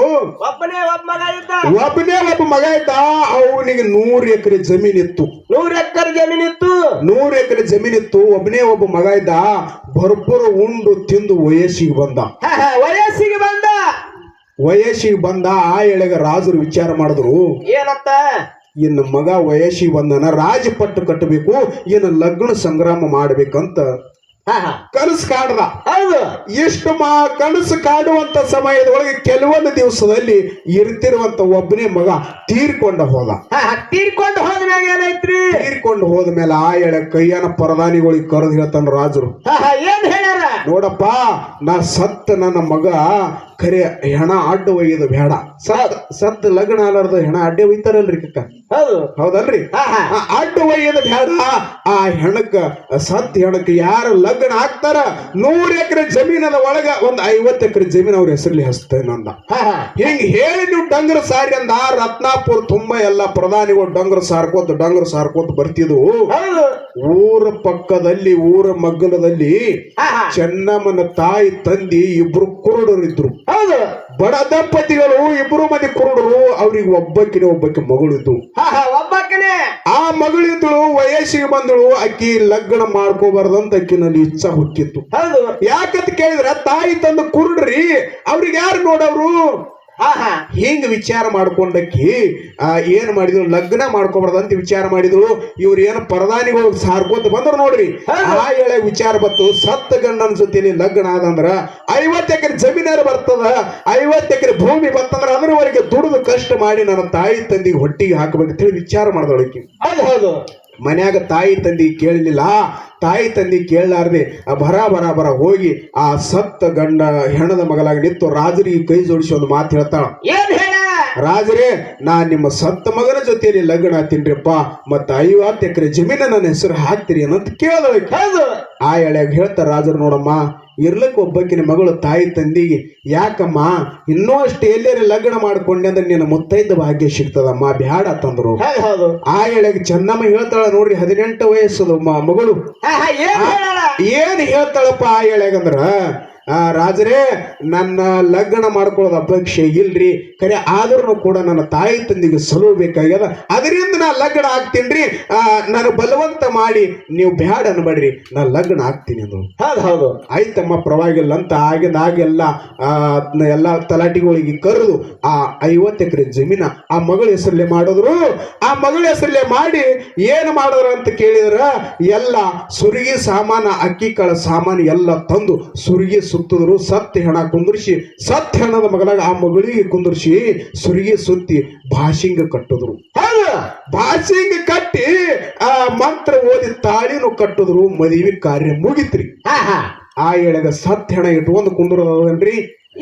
ಒಬ್ಬನೇ ಒಬ್ಬ ಮಗ ಇದ್ದ. ಒಬ್ಬನೇ ಒಬ್ಬ ಮಗ ಇದ್ದ. ಅವನಿಗೆ ನೂರು ಎಕರೆ ಜಮೀನಿತ್ತು ನೂರ್ ಎಕರೆ ಜಮೀನಿತ್ತು ನೂರು ಎಕರೆ ಜಮೀನಿತ್ತು ಒಬ್ಬನೇ ಒಬ್ಬ ಮಗ ಇದ್ದ. ಭರ್ಪೂರು ಉಂಡು ತಿಂದು ವಯಸ್ಸಿಗೆ ಬಂದ. ವಯಸ್ಸಿಗೆ ಬಂದ. ವಯಸ್ಸಿಗೆ ಬಂದ. ಆ ಎಳೆಗ ರಾಜರು ವಿಚಾರ ಮಾಡಿದ್ರು. ಏನಂತ? ಇನ್ನು ಮಗ ವಯಸ್ಸಿಗೆ ಬಂದನ ರಾಜಪಟ್ಟು ಕಟ್ಟಬೇಕು. ಇನ್ನು ಲಗ್ನ ಸಂಗ್ರಾಮ ಮಾಡ್ಬೇಕಂತ. ಕನಸು ಕಾಡ್ರ. ಹೌದು. ಇಷ್ಟು ಮಾ ಕನಸು ಕಾಡುವಂತ ಸಮಯದೊಳಗೆ ಕೆಲವೊಂದು ದಿವಸದಲ್ಲಿ ಇರ್ತಿರುವಂತ ಒಬ್ಬನೇ ಮಗ ತೀರ್ಕೊಂಡು ಹೋದ. ತೀರ್ಕೊಂಡು ಹೋದ ತೀರ್ಕೊಂಡು ಹೋದ್ಮ್ಯಾಗ ಏನೈತ್ರಿ ತೀರ್ಕೊಂಡು ಹೋದ ಮೇಲೆ ಆ ಎಳೆ ಕೈಯನ ಪ್ರಧಾನಿಗಳಿಗೆ ಕರೆದು ಹೇಳ್ತಾನ ರಾಜರು. ಏನ್ ಹೇಳ್ಯಾರ? ನೋಡಪ್ಪ ನಾ ಸತ್ತ ನನ್ನ ಮಗ ಖರೆ ಹೆಣ ಅಡ್ಡ ಒಯ್ಯೋದು ಬೇಡ. ಸದ್ ಸತ್ ಲಗ್ನ ಆಲಾರ್ದ ಹೆಣ ಅಡ್ಡ ಒಯ್ತಾರಲ್ರಿ ಕಕ್ಕ? ಹೌದು. ಹೌದಲ್ರಿ? ಅಡ್ಡ ಒಯ್ಯೋದು ಬೇಡ. ಆ ಹೆಣಕ್ಕ ಸತ್ ಹೆಣಕ್ಕೆ ಯಾರು ಲಗ್ನ ಹಾಕ್ತಾರ ನೂರ್ ಎಕರೆ ಜಮೀನದ ಒಳಗ ಒಂದ್ ಐವತ್ತು ಎಕರೆ ಜಮೀನ್ ಅವ್ರ ಹೆಸರಲ್ಲಿ ಹಚ್ತೇನೆ ಅಂದ ಹಿಂಗ್ ಹೇಳಿ ನೀವು ಡಂಗ್ರ ಸಾರಿ ಅಂದ ರತ್ನಾಪುರ ತುಂಬಾ ಎಲ್ಲ ಪ್ರಧಾನಿಗಳು ಡಂಗ್ರ ಸಾರ್ಕೋತ ಡಂಗ್ರ ಸಾರ್ಕೋತ ಬರ್ತಿದ್ವು. ಊರ ಪಕ್ಕದಲ್ಲಿ ಊರ ಮಗ್ಗಲದಲ್ಲಿ ಚೆನ್ನಮ್ಮನ ತಾಯಿ ತಂದಿ ಇಬ್ರು ಕುರುಡರಿದ್ರು. ಹೌದು. ಬಡ ದಂಪತಿಗಳು ಇಬ್ರು ಮಂದಿ ಕುರುಡರು ಅವ್ರಿಗೆ ಒಬ್ಬಕ್ಕಿನ ಒಬ್ಬಕ್ಕೆ ಮಗಳಿದ್ದು. ಹಾ ಹಾ ಆ ಮಗಳಿದ್ದಳು ವಯಸ್ಸಿಗೆ ಬಂದಳು ಅಕ್ಕಿ ಲಗ್ನ ಮಾಡ್ಕೋಬಾರ್ದಂತ ಅಕ್ಕಿನಲ್ಲಿ ಇಚ್ಛಾ ಹುಟ್ಟಿತ್ತು. ಹೌದು. ಯಾಕಂತ ಕೇಳಿದ್ರೆ ತಾಯಿ ತಂದು ಕುರುಡ್ರಿ ಅವ್ರಿಗೆ ಯಾರು ನೋಡವ್ರು? ಹಾ ಹಾ. ಹಿಂಗ್ ವಿಚಾರ ಮಾಡ್ಕೊಂಡಕ್ಕಿ ಆ ಏನ್ ಮಾಡಿದ್ರು? ಲಗ್ನ ಅಂತ ವಿಚಾರ ಮಾಡಿದ್ರು. ಇವ್ರು ಏನು ಪರದಾನಿಗಳು ಸಾರ್ಕೋತ ಬಂದ್ರು ನೋಡ್ರಿ. ಆ ಎಳೆ ವಿಚಾರ ಬತ್ತು ಸತ್ತ ಗಂಡನ ಅನ್ಸುತ್ತೀನಿ ಲಗ್ನ ಆದಂದ್ರ. ಐವತ್ತು ಎಕರೆ ಜಮೀನಾರು ಬರ್ತದ. ಐವತ್ತು ಎಕರೆ ಭೂಮಿ ಬರ್ತಂದ್ರ ಅದ್ರವರೆಗೆ ದುಡಿದು ಕಷ್ಟ ಮಾಡಿ ನನ್ನ ತಾಯಿ ತಂದಿಗೆ ಹೊಟ್ಟಿಗೆ ಹಾಕಬೇಕಂತ ಹೇಳಿ ವಿಚಾರ ಮಾಡ್ದೊಳಕಿ ಹೌದು ಹೌದು. ಮನ್ಯಾಗ ತಾಯಿ ತಂದೆ ಕೇಳಲಿಲ್ಲ. ತಾಯಿ ತಂದೆ ಕೇಳಲಾರ್ದೆ ಆ ಬರ ಬರ ಬರ ಹೋಗಿ ಆ ಸತ್ತ ಗಂಡ ಹೆಣದ ಮಗಲಾಗಿ ನಿಂತು ರಾಜರಿಗೆ ಕೈ ಜೋಡಿಸಿ ಒಂದು ಮಾತು ಹೇಳ್ತಾಳ. ರಾಜರೇ ನಾ ನಿಮ್ಮ ಸತ್ತ ಮಗನ ಜೊತೆಯಲ್ಲಿ ಲಗ್ನ ತಿನ್ರಿಪ್ಪ ಮತ್ತ ಐವತ್ತು ಎಕರೆ ಜಮೀನ ನನ್ನ ಹೆಸರು ಹಾಕ್ತೀರಿ ಅನ್ನಂತ ಕೇಳ ಆ ಎಳೆಯಾಗ ಹೇಳ್ತಾರ ರಾಜರು ನೋಡಮ್ಮ ಇರ್ಲಕ್ಕ ಒಬ್ಬಕಿನ ಮಗಳು ತಾಯಿ ತಂದಿಗೆ ಯಾಕಮ್ಮ ಇನ್ನೂ ಅಷ್ಟು ಎಲ್ಲೇರಿ ಲಗ್ನ ಮಾಡ್ಕೊಂಡೆ ಅಂದ್ರೆ ನಿನ್ನ ಮುತ್ತೈದ ಭಾಗ್ಯ ಸಿಗ್ತದಮ್ಮ ಬ್ಯಾಡ ತಂದ್ರು. ಹೌದು. ಆ ಎಳೆಗೆ ಚೆನ್ನಮ್ಮ ಹೇಳ್ತಾಳ ನೋಡ್ರಿ ಹದಿನೆಂಟು ವಯಸ್ಸದು ಮಗಳು. ಏನ್ ಹೇಳ ಹೇಳ್ತಾಳಪ್ಪ ಆ ಎಳೆಗಂದ್ರ? ರಾಜರೇ ನನ್ನ ಲಗ್ನ ಮಾಡ್ಕೊಳ್ಳೋದು ಅಪೇಕ್ಷೆ ಇಲ್ರಿ. ಕರೆ ಆದ್ರೂ ಕೂಡ ನನ್ನ ತಾಯಿ ತಂದಿಗೆ ಸಲುವು ಬೇಕಾಗ್ಯದ. ಅದರಿಂದ ನಾ ಲಗ್ನ ಹಾಕ್ತೀನಿ ನಾನು ಬಲವಂತ ಮಾಡಿ ನೀವು ಬ್ಯಾಡ ಅನ್ಬೇಡ್ರಿ. ನಾ ಲಗ್ನ ಆಗ್ತೀನಿ ಅಂದ್ರು. ಹೌದು ಹೌದು. ಆಯ್ತಮ್ಮ ಪರವಾಗಿಲ್ಲ ಅಂತ ಆಗಿನ ಆಗೆಲ್ಲ. ಆ ಅದ್ನ ಎಲ್ಲ ತಲಾಟಿಗಳಿಗೆ ಕರೆದು ಆ ಐವತ್ತು ಎಕರೆ ಜಮೀನ ಆ ಮಗಳ ಹೆಸರಲ್ಲೇ ಮಾಡಿದ್ರು. ಆ ಮಗಳ ಹೆಸರಲ್ಲೇ ಮಾಡಿ ಏನು ಮಾಡಿದ್ರು ಅಂತ ಕೇಳಿದ್ರ ಎಲ್ಲ ಸುರಿಗೆ ಸಾಮಾನ ಅಕ್ಕಿ ಕಾಳ ಸಾಮಾನು ಎಲ್ಲ ತಂದು ಸುರಿಗೆ ಸುತ್ತಿದ್ರು ಸತ್ಯ ಹೆಣ ಕುಂದ್ರಿಸಿ ಸತ್ಯ ಹೆಣದ ಮಗನಾಗ ಆ ಮಗಳಿಗೆ ಕುಂದ್ರಿಸಿ ಸುರಿಗೆ ಸುತ್ತಿ ಭಾಷಿಂಗ ಕಟ್ಟಿದ್ರು. ಭಾಷಿಂಗ ಕಟ್ಟಿ ಆ ಮಂತ್ರ ಓದಿ ತಾಳಿನೂ ಕಟ್ಟಿದ್ರು ಮದುವೆ ಕಾರ್ಯ ಮುಗಿತ್ರಿ. ಆ ಎಳೆಗ ಸತ್ ಹೆಣ ಇಟ್ಕೊಂಡು ಕುಂದ್ರದನ್ರಿ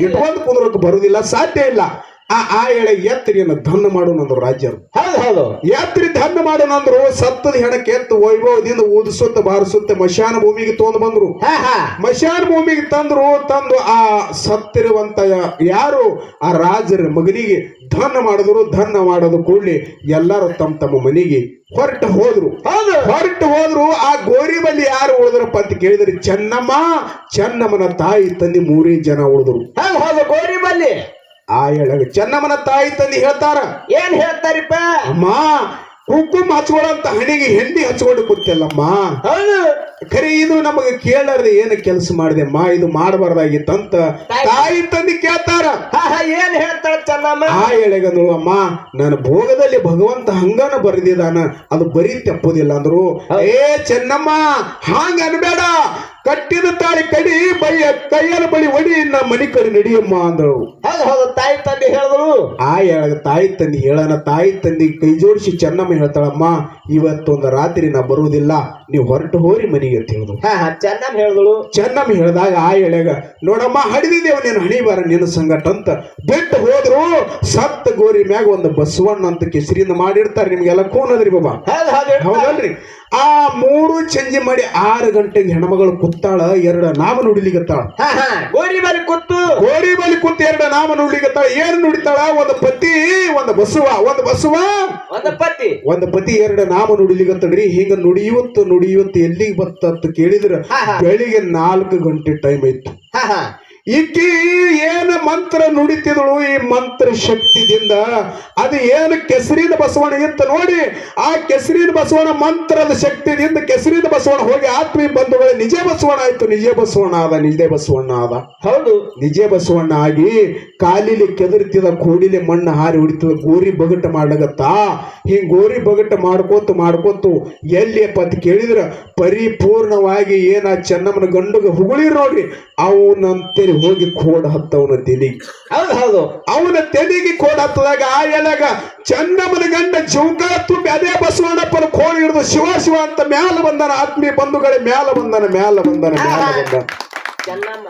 ಇಟ್ಕೊಂಡು ಕುಂದ್ರಕ್ಕೆ ಬರುದಿಲ್ಲ ಸಾಧ್ಯ ಇಲ್ಲ. ಆ ಆ ಎಳೆ ಎತ್ತರಿಯನ್ನು ಧನ್ನ ಮಾಡೋನಂದ್ರು ರಾಜ್ಯರು. ಹೌದು ಹೌದು. ಎತ್ತರಿ ಧನ್ನ ಮಾಡೋನಂದ್ರು ಸತ್ತದ ಹೆಣಕ್ಕೆ ಎತ್ತು ವೈಭವದಿಂದ ಊದಿಸುತ್ತ ಬಾರಿಸುತ್ತ ಮಶಾನ ಭೂಮಿಗೆ ತೊಂದು ಬಂದ್ರು. ಮಶಾನ ಭೂಮಿಗೆ ತಂದ್ರು ತಂದು ಆ ಸತ್ತಿರುವಂತ ಯಾರು? ಆ ರಾಜರ ಮಗನಿಗೆ ಧನ್ನ ಮಾಡಿದ್ರು ಧನ್ನ ಮಾಡೋದು ಕೂಡಲಿ ಎಲ್ಲರೂ ತಮ್ಮ ತಮ್ಮ ಮನೆಗೆ ಹೊರಟು ಹೋದ್ರು. ಹೌದು. ಹೊರಟು ಹೋದ್ರು ಆ ಗೋರಿ ಬಲ್ಲಿ ಯಾರು ಉಳಿದ್ರಪ್ಪ ಅಂತ ಕೇಳಿದ್ರೆ ಚೆನ್ನಮ್ಮ ಚೆನ್ನಮ್ಮನ ತಾಯಿ ತಂದೆ ಮೂರೇ ಜನ ಉಳಿದ್ರು. ಹೌದು ಗೋರಿ ಬಲ್ಲಿ. ಆ ಹೇಳ ಚೆನ್ನಮ್ಮನ ತಾಯಿ ತಂದು ಹೇಳ್ತಾರ. ಏನ್ ಹೇಳ್ತಾರಿಪ್ಪ? ಅಮ್ಮ ಕುಂಕುಮ ಹಚ್ಕೊಳಂತ ಹಣಿಗೆ ಹೆಂಡಿ ಹಚ್ಕೊಂಡು ಕೂತಿಲ್ಲಮ್ಮ. ಹೌದು. ಖರೆ ಇದು ನಮಗೆ ಕೇಳಾರ್ದೆ ಏನು ಕೆಲಸ ಮಾಡಿದೆ? ಮಾ ಇದು ಮಾಡಬಾರ್ದಾಗಿತ್ತಂತ ತಾಯಿ ತಂದೆ ಕೇಳ್ತಾರ. ಏನ್ ಹೇಳ್ತಾಳ ಚೆನ್ನಮ್ಮ? ಆ ಎಳೆಗಂದ್ರು ಅಮ್ಮ ನನ್ನ ಭೋಗದಲ್ಲಿ ಭಗವಂತ ಹಂಗನ ಬರೆದಿದಾನ ಅದು ಬರೀ ತಪ್ಪುದಿಲ್ಲ ಅಂದ್ರು. ಏ ಚೆನ್ನಮ್ಮ ಹಾಂಗ ಅನ್ಬೇಡ. ಕಟ್ಟಿದ ತಾಳಿ ಕಡಿ ಬೈಯ ಕೈಯಲ್ಲ ಬಳಿ ಒಡಿ ನಮ್ಮ ಮನಿ ಕಡೆ ನಡಿಯಮ್ಮ ಅಂದ್ರು ಹೌದು ಹೌದು ತಾಯಿ ತಂದೆ ಹೇಳಿದ್ರು. ಆ ಹೇಳ ತಾಯಿ ತಂದಿ ಹೇಳನ ತಾಯಿ ತಂದಿ ಕೈ ಜೋಡಿಸಿ ಚೆನ್ನಮ್ಮ ಹೇಳ್ತಾಳಮ್ಮ ಇವತ್ತೊಂದು ರಾತ್ರಿ ನಾ ಬರುವುದಿಲ್ಲ. ನೀವು ಹೊರಟು ಹೋರಿ ಮನೆಗೆ ಅಂತ ಹೇಳಿದ್ರು ಹಾ ಹೇಳಿದಳು. ಚೆನ್ನಮ್ಮ ಹೇಳಿದಾಗ ಆ ಎಳೆಗ ನೋಡಮ್ಮ ಹಡಿದಿದ್ದೇವ ನೀನು ಹಣಿಬಾರ ನಿನ್ನ ಸಂಗಟ ಅಂತ ಬಿಟ್ಟು ಹೋದ್ರು ಸತ್ತ ಗೋರಿ ಮ್ಯಾಗ ಒಂದು ಬಸವಣ್ಣ ಅಂತ ಕೆಸರಿಯಿಂದ ಮಾಡಿರ್ತಾರೆ. ನಿಮ್ಗೆಲ್ಲ ಕೂನದ್ರಿ ಬಾಬಾ? ಹೌದು ಹೌದು ಹೌದಲ್ರಿ? ಆ ಮೂರು ಚಂಜಿ ಮಾಡಿ ಆರು ಗಂಟೆಗೆ ಹೆಣ್ಮಗಳು ಕುತ್ತಾಳ ಎರಡ ನಾಮ ನುಡಿಲಿಗತ್ತಾಳ ಗೋರಿ ಬಲಿ ಕುತ್ತು ಗೋರಿ ಬಲಿ ಕುತ್ತು ಎರಡ ನಾಮ ನುಡಿಲಿಗತ್ತಾಳ ಏನ್ ನುಡಿತಾಳ? ಒಂದು ಪತಿ ಒಂದು ಬಸವ ಒಂದು ಬಸವ. ಒಂದು ಪತಿ. ಒಂದು ಪತಿ ಎರಡು ನಾಮ ನುಡಿಲಿಗತ್ತಡ್ರಿ ಹಿಂಗ ನುಡಿಯುವತ್ತು ನುಡಿಯುವತ್ತು ಎಲ್ಲಿಗೆ ಬತ್ತಂತ ಕೇಳಿದ್ರೆ. ಬೆಳಿಗ್ಗೆ ನಾಲ್ಕು ಗಂಟೆ ಟೈಮ್ ಹಾ ಈಕಿ ಏನು ಮಂತ್ರ ನುಡಿತಿದಳು ಈ ಮಂತ್ರ ಶಕ್ತಿದಿಂದ? ಅದು ಏನು ಕೆಸರಿನ ಬಸವಣ್ಣ ಇತ್ತು ನೋಡಿ ಆ ಕೆಸರಿನ ಬಸವಣ್ಣ ಮಂತ್ರದ ಶಕ್ತಿದಿಂದ ಕೆಸರಿನ ಬಸವಣ್ಣ ಹೋಗಿ ಆತ್ಮೀಯ ಬಂಧುಗಳ ನಿಜ ಬಸವಣ್ಣ ಆಯ್ತು ನಿಜ ಬಸವಣ್ಣ ಆದ ನಿಜ ಬಸವಣ್ಣ ಆದ. ಹೌದು. ನಿಜ ಬಸವಣ್ಣ ಆಗಿ ಕಾಲಿಲಿ ಕೆದರ್ತಿದ ಕೋಡಿಲಿ ಮಣ್ಣು ಹಾರಿ ಹೊಡಿತದ ಗೋರಿ ಬಗಟ ಮಾಡ್ಲಗತ್ತ? ಹಿಂಗೆ ಗೋರಿ ಬಗಟ ಮಾಡ್ಕೋತು ಮಾಡ್ಕೋತು ಎಲ್ಲಿಯಪ್ಪ ಅಂತ ಕೇಳಿದ್ರ ಪರಿಪೂರ್ಣವಾಗಿ ಏನ ಚೆನ್ನಮ್ಮನ ಗಂಡುಗ ಹುಗುಳಿರ್ ನೋಡ್ರಿ ಅವನಂತೇಳಿ ಹೋಗಿ ಕೋಡ್ ಹತ್ತವನ ತೆಲಿ. ಹೌದು ಹೌದು. ಅವನ ತೆಲಿಗೆ ಕೋಡ್ ಹತ್ತದಾಗ ಆ ಎಲೆಗ ಚಂದಮನ ಗಂಡ ಜೌಕ ತುಂಬಿ ಅದೇ ಬಸವಣ್ಣಪ್ಪನ ಕೋಡ್ ಹಿಡಿದು ಶಿವ ಶಿವ ಅಂತ ಮ್ಯಾಲ ಬಂದನ ಆತ್ಮೀಯ ಬಂಧುಗಳ ಮ್ಯಾಲ ಬಂದನ ಮ್ಯಾಲ ಬಂದನ ಮ್ಯಾಲ ಬಂದನ. ಚೆನ್ನಮ್ಮ.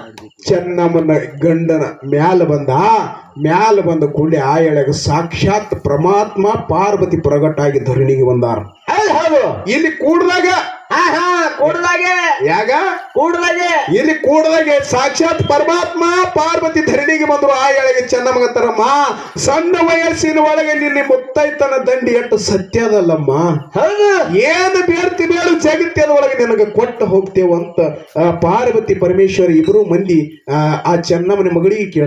ಚೆನ್ನಮ್ಮನ ಗಂಡನ ಮ್ಯಾಲ ಬಂದ ಮ್ಯಾಲ ಬಂದ ಕೂಡಲೇ ಆ ಎಳೆಗ ಸಾಕ್ಷಾತ್ ಪರಮಾತ್ಮ ಪಾರ್ವತಿ ಪ್ರಗಟಾಗಿ ಧರಣಿಗೆ ಬಂದಾರ. ಹೌದು. ಇಲ್ಲಿ ಕೂಡ್ದಾಗ ಹಾ ಹಾ ಕೂಡಲಾಗೆ. ಯಾಗ? ಕೂಡಲಾಗೆ. ಇಲ್ಲಿ ಕೂಡಲಾಗೆ ಸಾಕ್ಷಾತ್ ಪರಮಾತ್ಮ ಪಾರ್ವತಿ ಧರಣಿಗೆ ಬಂದ್ರು. ಆ ಎಳಗೆ ಚೆನ್ನಮ್ಮ ಸಣ್ಣ ವಯಸ್ಸಿನ ಒಳಗೆ ನಿನ್ನೆ ಮುತ್ತೈತನ ದಂಡಿ ಎಷ್ಟು ಸತ್ಯದಲ್ಲಮ್ಮ ಅದಲ್ಲಮ್ಮ. ಏನು ಬೇಡ್ತಿ ಬೇಡು ಜಗತ್ತದ ಒಳಗೆ ನಿನಗೆ ಕೊಟ್ಟು ಹೋಗ್ತೇವ ಅಂತ ಪಾರ್ವತಿ ಪರಮೇಶ್ವರ ಇಬ್ರು ಮಂದಿ ಆ, ಚೆನ್ನಮ್ಮನ ಮಗಳಿಗೆ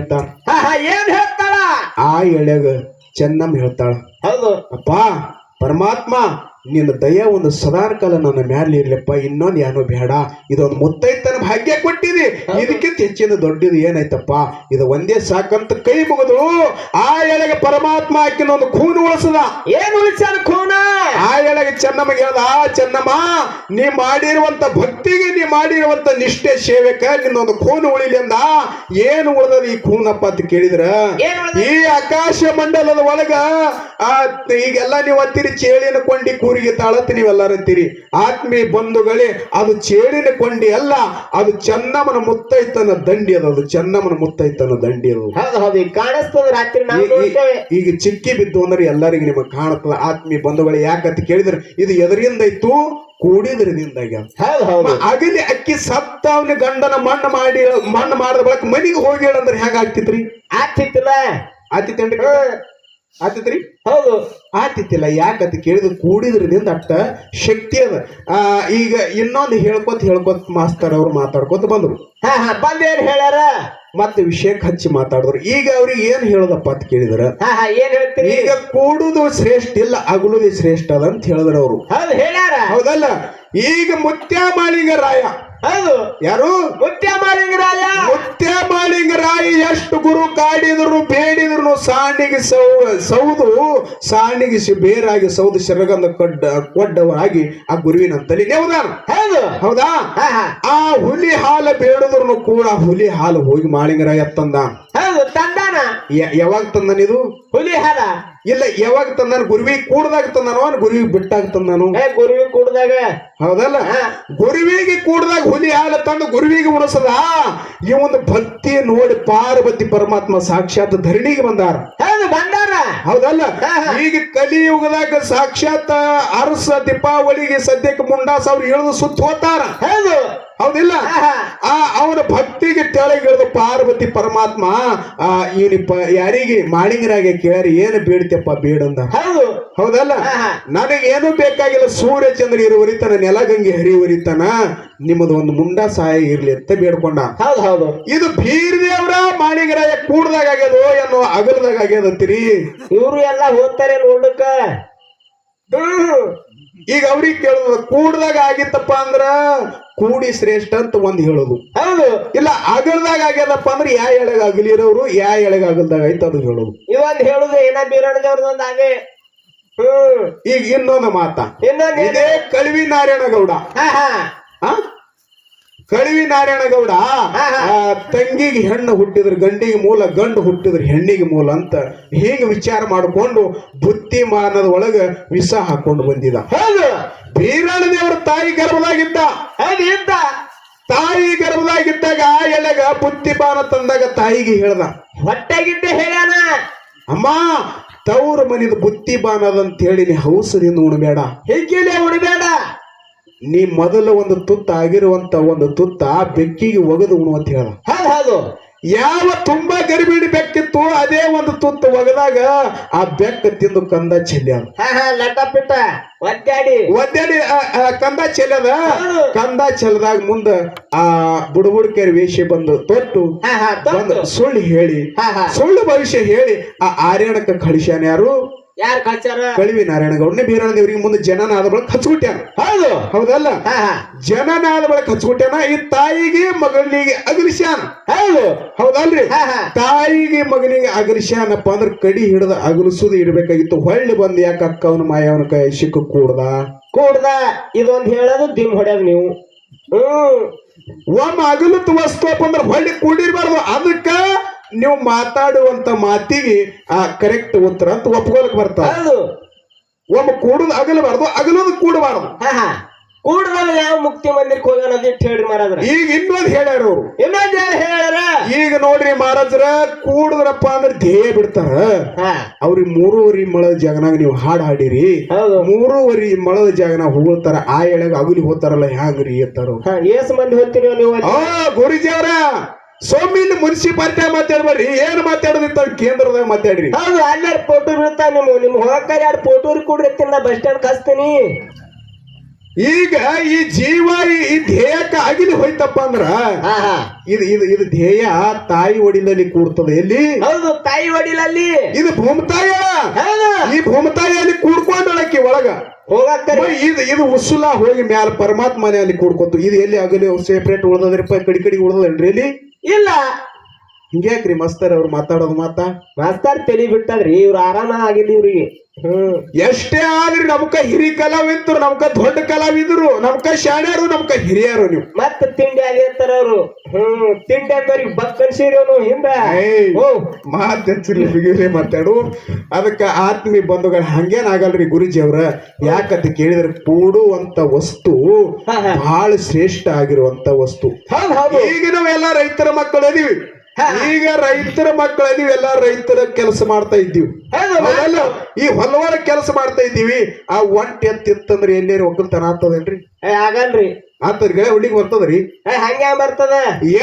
ಹಾ ಏನ್ ಹೇಳ್ತಾಳ? ಆ ಎಳೆಗ ಚೆನ್ನಮ್ಮ ಹೇಳ್ತಾಳ. ಹೌದು. ಅಪ್ಪ ಪರಮಾತ್ಮ ನಿನ್ನ ದಯ ಒಂದು ಸದಾನ ಕಾಲ ನನ್ನ ಮ್ಯಾಲೆ ಇರ್ಲಪ್ಪ ಇನ್ನೊಂದು ಏನೋ ಬೇಡ. ಇದೊಂದು ಮುತ್ತೈತನ ಭಾಗ್ಯ ಕೊಟ್ಟಿದೆ. ಇದಕ್ಕಿಂತ ಹೆಚ್ಚಿನ ದೊಡ್ಡದು ಏನಾಯ್ತಪ್ಪ? ಇದು ಒಂದೇ ಸಾಕಂತ ಕೈ ಮುಗಿದು ಆ ಎಳೆಗೆ ಪರಮಾತ್ಮ ಹಾಕಿನ ಒಂದು ಖೂನ್ ಉಳಿಸದ. ಏನ್ ಉಳಿಸ್ಯಾನ ಖೂನ? ಆ ಎಳೆಗೆ ಚೆನ್ನಮ್ಮ ಹೇಳ್ದ ಆ ಚೆನ್ನಮ್ಮ ನೀ ಮಾಡಿರುವಂತ ಭಕ್ತಿಗೆ ನೀ ಮಾಡಿರುವಂತ ನಿಷ್ಠೆ ಸೇವೆಕ ನಿನ್ನೊಂದು ಖೂನ್ ಉಳಿಲಿ ಅಂದ. ಏನು ಉಳ್ದದ ಈ ಖೂನಪ್ಪ ಅಂತ ಕೇಳಿದ್ರ? ಈ ಆಕಾಶ ಮಂಡಲದ ಒಳಗ ಆ ಈಗೆಲ್ಲ ನೀವು ಅಂತೀರಿ ಚೇಳಿನ ಕೊಂಡಿ ಕೂರಿಗೆ ತಾಳತ್ ನೀವೆಲ್ಲರಂತೀರಿ ಆತ್ಮೀಯ ಬಂಧುಗಳೇ ಅದು ಚೇಳಿನ ಕೊಂಡಿ ಅಲ್ಲ ಅದು ಚೆನ್ನಮ್ಮನ ಮುತ್ತೈತನ ದಂಡಿ ಅದು ಅದು ಚೆನ್ನಮ್ಮನ ಮುತ್ತೈತನ ದಂಡಿ ಅದು ಹೌದು ಹೌದು ಈಗ ಕಾಣಿಸ್ತದ ರಾತ್ರಿ ನಾವು ಈ- ಈ- ನೋಡ್ತೇವೆ. ಈಗ ಚಿಕ್ಕಿ ಬಿದ್ದು ಅಂದ್ರೆ ಎಲ್ಲರಿಗೂ ನಿಮಗೆ ಕಾಣತ್ತಲ್ಲ ಆತ್ಮೀಯ ಬಂಧುಗಳು ಯಾಕಂತ ಕೇಳಿದ್ರೆ ಇದು ಎದರಿಂದ ಇತ್ತು ಕೂಡಿದ್ರದಿಂದಾಗಿ ಹೌದು ಹೌದು. ಅಗಲಿ ಅಕ್ಕಿ ಸತ್ತ ಅವನ ಗಂಡನ ಮಣ್ಣು ಮಾಡಿ ಮಣ್ಣು ಮಾಡಿದ ಬಳಕ ಮನಿಗೆ ಹೋಗಿ ಹೇಳಂದ್ರೆ ಹೆಂಗ ಆಗ್ತಿತ್ರಿ? ಆಗ್ತಿತ್ತಿಲ್ಲ? ಆತಿತ್ತೇನ್ರಿ ಆತಿತ್ರಿ? ಹೌದು. ಆತಿತ್ತಿಲ್ಲ ಯಾಕಂತ ಕೇಳಿದ್ರು ಕೂಡಿದ್ರಿಂದ ಅಟ್ಟ ಶಕ್ತಿ ಅದ. ಆ, ಈಗ ಇನ್ನೊಂದು ಹೇಳ್ಕೊತ ಹೇಳ್ಕೊತ ಮಾಸ್ತರ್ ಅವ್ರು ಮಾತಾಡ್ಕೊತ ಬಂದ್ರು. ಹಾ ಹಾ ಬಂದೇನ್ ಹೇಳ್ಯಾರ? ಮತ್ತೆ ವಿಷಯಕ್ಕೆ ಹಚ್ಚಿ ಮಾತಾಡಿದ್ರು. ಈಗ ಅವ್ರಿಗೆ ಏನ್ ಹೇಳೋದಪ್ಪ ಅಂತ ಕೇಳಿದ್ರ? ಏನ್ ಹೇಳ್ತೀರಿ? ಈಗ ಕೂಡುದು ಶ್ರೇಷ್ಠ ಇಲ್ಲ ಅಗಲುದು ಶ್ರೇಷ್ಠ ಅದ ಅಂತ ಹೇಳಿದ್ರು ಅವರು. ಹೌದು ಹೇಳ್ಯಾರ? ಹೌದಲ್ಲ? ಈಗ ಮುತ್ಯಾಮಾಳಿಂಗ ರಾಯ. ಹೌದು. ಯಾರು? ಮುತ್ಯ ಮಾಲಿಂಗರಾಯ. ಎಷ್ಟು ಗುರು ಕಾಡಿದ್ರು ಬೇಡಿದ್ರು ಸಾಣಿಗೆ ಸೌ ಸೌದು ಸಾಣಿಗೆ ಬೇರಾಗಿ ಸೌದು ಶರಗಂಧ ಕೊಡ್ಡ ಕೊಡ್ಡವರಾಗಿ ಆ ಗುರುವಿನ ತಲೆ ನೆವದಾನ ಹೌದು. ಹೌದಾ? ಆ ಹುಲಿ ಹಾಲು ಬೇಡಿದ್ರು ಕೂಡ ಹುಲಿ ಹಾಲು ಹೋಗಿ ಮಾಳಿಂಗರಾಯ ತಂದ. ಹೌದು ತಂದಾನ. ಯಾವಾಗ ಯಾವಾಗ ತಂದನಿದು ಹುಲಿ ಹಾಲ. ಇಲ್ಲ ಯಾವಾಗ ತಂದಾನ? ಗುರುವಿ ಕೂಡದಾಗ ತಂದಾನೋ ಗುರುವಿ ಬಿಟ್ಟಾಗ ತಂದಾನು? ಗುರುವಿ ಕೂಡದಾಗ. ಹೌದಲ್ಲ. ಗುರುವಿಗೆ ಕೂಡ್ದಾಗ ಹುಲಿ ಹಾಲು ತಂದು ಗುರುವಿಗೆ ಉಣಸದ? ಈ ಒಂದು ಭಕ್ತಿ ನೋಡಿ ಪಾರ್ವತಿ ಪರಮಾತ್ಮ ಸಾಕ್ಷಾತ್ ಧರಣಿಗೆ ಬಂದಾರ. ಬಂದಾರ. ಹೌದಲ್ಲ. ಈಗ ಕಲಿಯುಗದಾಗ ಸಾಕ್ಷಾತ್ ಅರಸ ದೀಪಾವಳಿಗೆ ಸದ್ಯಕ್ಕೆ ಮುಂಡಾಸ ಅವ್ರು ಇಳಿದು ಸುತ್ತ ಹೋತಾರ ಹೌದು. ಹೌದಿಲ್ಲ. ಆ ಅವನ ಭಕ್ತಿಗೆ ತೆಳಗಿಳಿದ ಪಾರ್ವತಿ ಪರಮಾತ್ಮ ಆ ಇವನಿಪ್ಪ ಯಾರಿಗೆ? ಮಾಳಿಂಗರಾಗೆ ಕೇಳಿ ಏನು ಬೇಡ್ತಪ್ಪ ಬೇಡಂದ ಹೌದು. ಹೌದಲ್ಲ? ನನಗೆ ಏನು ನನಗೇನು ಬೇಕಾಗಿಲ್ಲ ಸೂರ್ಯ ಚಂದ್ರ ಇರುವರಿತನ ಹರಿ ಹರಿವರಿತನ ನಿಮ್ಮದು ಒಂದು ಮುಂಡ ಸಹಾಯ ಇರ್ಲಿ ಅಂತ ಬೇಡ್ಕೊಂಡ. ಹೌದು ಹೌದು. ಇದು ಬೀರ್ದೇವ್ರ ಮಾಳಿಗರಾಯ ಕೂಡದಾಗ ಆಗ್ಯದೋ ಏನೋ ಅಗಲದಾಗ ಆಗ್ಯದಂತೀರಿ? ಇವರು ಎಲ್ಲ ಹೋಗ್ತಾರೆ ನೋಡಕ್ಕ ಈಗ ಅವ್ರಿಗೆ ಕೇಳುದು ಕೂಡ್ದಾಗ ಆಗಿತ್ತಪ್ಪ ಅಂದ್ರ ಕೂಡಿ ಶ್ರೇಷ್ಠ ಅಂತ ಒಂದ್ ಹೇಳೋದು. ಹೌದು. ಇಲ್ಲ ಅಗಲ್ದಾಗ ಆಗ್ಯದಪ್ಪ ಅಂದ್ರೆ ಯಾ ಎಳಗ ಅಗಲಿರೋರು ಯಾ ಎಳೆಗ ಅಗಲ್ದಾಗ ಆಯ್ತು ಅದು ಹೇಳುದು. ಇವಾಗ ಹೇಳುದು ಏನ ಬೀರಣ್ಣದವ್ರದೊಂದ್ ಹಾಗೆ. ಹ್ಮ್. ಈಗ ಇನ್ನೊಂದು ಮಾತಾ. ಇನ್ನೊಂದು ಇದೇ ಕಳವಿ ನಾರಾಯಣ ಗೌಡ ಹಾ? ಕಳಿವಿ ನಾರಾಯಣಗೌಡ ತಂಗಿಗೆ ಹೆಣ್ಣು ಹುಟ್ಟಿದ್ರ ಗಂಡಿಗೆ ಮೂಲ ಗಂಡು ಹುಟ್ಟಿದ್ರ ಹೆಣ್ಣಿಗೆ ಮೂಲ ಅಂತ ಹೀಗೆ ವಿಚಾರ ಮಾಡಿಕೊಂಡು ಬುದ್ಧಿಮಾನದ ಒಳಗ ವಿಷ ಹಾಕೊಂಡು ಬಂದಿದ. ಹೌದು. ಬೀರಣ ದೇವರ ತಾಯಿ ಗರ್ಭದಾಗಿದ್ದ. ಇದ್ದ ತಾಯಿ ಗರ್ಭದಾಗಿದ್ದಾಗ ಎಲೆಗ ಬುದ್ಧಿಮಾನ ತಂದಾಗ ತಾಯಿಗೆ ಹೇಳ್ದ. ಹೊಟ್ಟೆಗಿದ್ದೆ ಹೇಳ್ಯಾನ. ಅಮ್ಮ ತವ್ರ ಮನಿದ ಬುತ್ತಿ ಬಾನದಂತ ಹೇಳಿ ನೀ ಹೌಸದಿಂದ ಉಣಬೇಡ. ಹಿಗ್ಗಿಲೆ ಉಳಿಬೇಡ ನೀ ಮೊದಲು ಒಂದು ತುತ್ತ ಆಗಿರುವಂತ ಒಂದು ತುತ್ತ ಬೆಕ್ಕಿಗೆ ಒಗದು ಉಣು ಅಂತ ಹೇಳ ಹೌದು ಹೌದು. ಯಾವ ತುಂಬಾ ಗರಿಬಿಡಿ ಬೆಕ್ಕಿತ್ತು ಅದೇ ಒಂದು ತುತ್ತು ಒಗದಾಗ ಆ ಬೆಕ್ಕ ತಿಂದು ಕಂದ ಚೆಲ್ಲ್ಯಾದ ಲಟಪಿಟ ಹಾ ಲಟ ಪಿಟ್ಟ ಒದ್ದಾಡಿ. ಒದ್ದಾಡಿ ಆ, ಆ, ಕಂದ ಚೆಲ್ಲದ. ಕಂದ ಚೆಲ್ಲದಾಗ ಮುಂದ ಆ ಬುಡಬುಡಕೇರಿ ವೇಷ ಬಂದು ತೊಟ್ಟು ಬಂದು ಸುಳ್ಳು ಹೇಳಿ ಸುಳ್ಳು ಭವಿಷ್ಯ ಹೇಳಿ ಆ ಆರ್ಯಣಕ್ಕೆ ಕಳಿಸ್ಯಾನ ಯಾರು? ಯಾರ್ ಕಳ್ಸ್ಯಾರ? ಕಳಿವಿ ನಾರಾಯಣಗೌಡನೇ ಬೀರಣ್ಣ ದೇವರಿಗೆ ಮುಂದೆ ಜನನ ಆದ ಬಳಿಕ ಹೌದು. ಹೌದಲ್ಲ? ಹಾ ಹಾ. ಜನನ ಆದ ಬಳಿಕ ಈ ತಾಯಿಗೆ ಮಗನಿಗೆ ಅಗಲಿಸ್ಯಾನ. ಹೌದು. ಹೌದಲ್ರಿ? ಹಾ ಹಾ. ತಾಯಿಗೆ ಮಗನಿಗೆ ಅಗಲಿಸ್ಯಾನಪ್ಪ ಅಂದ್ರೆ ಕಡಿ ಹಿಡಿದ ಅಗಲಿಸುದು ಇಡ್ಬೇಕಾಗಿತ್ತು. ಹೊಳ್ಳಿ ಬಂದು ಯಾಕೆ ಅಕ್ಕ ಅವನ ಮಾಯವನ ಕೈ ಸಿಕ್ಕ ಕೂಡ್ದ? ಕೂಡ್ದ? ಇದೊಂದ್ ಹೇಳೋದು ದಿಮ್ ಹೊಡ್ಯಾಗ ನೀವು. ಹ್ಮ್. ಒಮ್ಮ ಅಗಲತ್ ವಸ್ತು ಅಪ್ಪ ಅಂದ್ರೆ ಹೊಳ್ಳಿ ಕೂಡಿರ್ಬಾರ್ದು. ಅದಕ್ಕ ನೀವು ಮಾತಾಡುವಂತ ಮಾತಿಗೆ ಆ ಕರೆಕ್ಟ್ ಉತ್ತರ ಅಂತ ಒಪ್ಕೊಳಕ್ ಬರ್ತಾರೆ ಹೌದು. ಒಮ್ಮೆ ಕೂಡುದು ಅಗಲಬಾರ್ದು ಅಗಲೋದು ಕೂಡಬಾರ್ದು. ಹಾ ಹಾ. ಕೂಡ್ದವ ಯಾವ ಮುಕ್ತಿ ಮಂದಿರಕ್ಕೆ ಹೋಗ್ಯಾನ ಅಂತ ಹೇಳ್ರಿ ಮಾರಾದ್ರ ಈಗ ಇನ್ನೊಂದು ಹೇಳ್ಯಾರ ಅವ್ರು. ಇನ್ನೊಂದ್ ಯಾರು ಹೇಳ್ಯಾರ? ಈಗ ನೋಡ್ರಿ ಮಹಾರಾಜ್ರ ಕೂಡುದ್ರಪ್ಪ ಅಂದ್ರೆ ಧ್ಯೇಯ ಬಿಡ್ತಾರ. ಹಾ. ಅವ್ರಿಗೆ ಮೂರುವರೆ ಮಳದ ಜಾಗನಾಗ ನೀವು ಹಾಡು ಹಾಡಿರಿ. ಹೌದು. ಮೂರುವರೆ ಮಳದ ಜಾಗನ ಹೋಗ್ತಾರ ಆ ಎಳೆಗ ಅಗುಲಿ ಹೋಗ್ತಾರಲ್ಲ ಹ್ಯಾಂಗ್ರಿ ಎತ್ತಾರ ಹಾ ಏಸ್ ಮಂದಿ ಹೋಗ್ತೀರಿ ನೀವು? ಆ ಗುರುಜಿ ಅವರ ಮುನ್ಸಿಪಾಲಿಟಿ ಇಲ್ಲಿ ಬರ್ರಿ ಏನ್ ಮಾತಾಡೋದಿತ್ತ ಕೇಂದ್ರದಾಗ ಮಾತಾಡ್ರಿ? ಹೌದು ಅಲ್ಲೇ ಫೋಟೋ ಬೀಳ್ತಾ ನಿಮ್ಮ ನಿಮ್ ಹೋಗಕ್ಕ ಎರಡು ಫೋಟೋ ಕೊಡ್ರಿ ಬಸ್ ಸ್ಟ್ಯಾಂಡ್ ಕಸ್ತೀನಿ ಈಗ ಈ ಜೀವ ಈ- ಧ್ಯೇಯಕ್ಕ ಅಗಿಲಿ ಹೋಯ್ತಪ್ಪ ಅಂದ್ರ ಇದು ಇದು ಇದು ಧ್ಯೇಯ ತಾಯಿ ಒಡಿಲಲ್ಲಿ ಕೂಡ್ತದೆ. ಎಲ್ಲಿ? ಹೌದು ತಾಯಿ ಒಡಿಲಲ್ಲಿ. ಇದು ಭೂಮತಾಯ. ಈ ಭೂಮತಾಯಲ್ಲಿ ಕೂಡ್ಕೊಂಡಳಕ್ಕೆ ಒಳಗ. ಹೋಗಾಕ್ತಾರೆ ಇದು ಇದು ಉಸುಲ ಹೋಗಿ ಮ್ಯಾಲ ಪರಮಾತ್ಮನೆ ಅಲ್ಲಿ ಕೂಡ್ಕೊತು. ಇದು ಎಲ್ಲಿ ಆಗಲಿ? ಸೆಪರೇಟ್ ಉಳ್ದದ್ರಿಪ್ಪ ಕಡಿ ಕಡಿ ಉಳ್ದದಲ್ರಿ ಇಲ್ಲಿ ಇಲ್ಲ ಹಿಂಗ್ಯಾಕ್ರಿ ಮಸ್ತರ್ ಅವ್ರು ಮಾತಾಡೋದು ಮಾತಾ? ಮಾಸ್ತರ್ ತಲಿ ಬಿಟ್ಟದ್ರಿ ಇವ್ರು ಆರಾಮ ಆಗಿಲ್ಲ ಇವ್ರಿಗೆ. ಹ್ಮ್. ಎಷ್ಟೇ ಆದ್ರಿ ನಮ್ಕ ಹಿರಿ ಕಲಾವಿದ್ರು ನಮ್ಕ ದೊಡ್ಡ ಕಲಾವಿದ್ರು ನಮ್ಕ ಶಾಣ್ಯಾರು ನಮ್ಕ ಹಿರಿಯರು ನೀವು. ಮತ್ತೆ ತಿಂಡಿ ಆಗಿರ್ತಾರ ಅವ್ರು. ಹ್ಮ್. ತಿಂಡಿ ಅಂತವ್ರಿಗೆ ಬಕ್ ಅನ್ಸಿರಿ ಅವ್ನು ಹಿಂದ? ಓ. ಮಾತ್ ಹಚ್ಚಿರ್ಲಿ ಬಿಗಿರಿ ಮಾತಾಡು. ಅದಕ್ಕ ಆತ್ಮೀ ಬಂಧುಗಳು ಹಂಗೇನ್ ಆಗಲ್ರಿ ಗುರುಜಿ ಅವ್ರ? ಯಾಕಂತ ಕೇಳಿದ್ರೆ ಕೂಡುವಂತ ವಸ್ತು. ಬಹಳ ಶ್ರೇಷ್ಠ ಆಗಿರುವಂತ ವಸ್ತು. ಈಗ ನಾವೆಲ್ಲ ರೈತರ ಮಕ್ಕಳು ಅದೀವಿ. ಈಗ ರೈತರ ಮಕ್ಕಳು ನೀವು ಎಲ್ಲ ರೈತರ ಕೆಲಸ ಮಾಡ್ತಾ ಇದ್ದೀವಿ. ಈ ಹೊಲವಾರ ಕೆಲಸ ಮಾಡ್ತಾ ಇದ್ದೀವಿ. ಆ ಒಂಟ್ ಎತ್ತಿತ್ತಂದ್ರೆ ಎಲ್ಲೇರಿ ಒಕ್ಕಲ್ತನ ಆಗ್ತದೇನ್ರಿ? ಆಗಲ್ರಿ. ಆತದ್ರಿ ಗೆಳೆ ಹುಡುಗಿ ಬರ್ತದ್ರಿ? ಹಂಗ ಬರ್ತದ.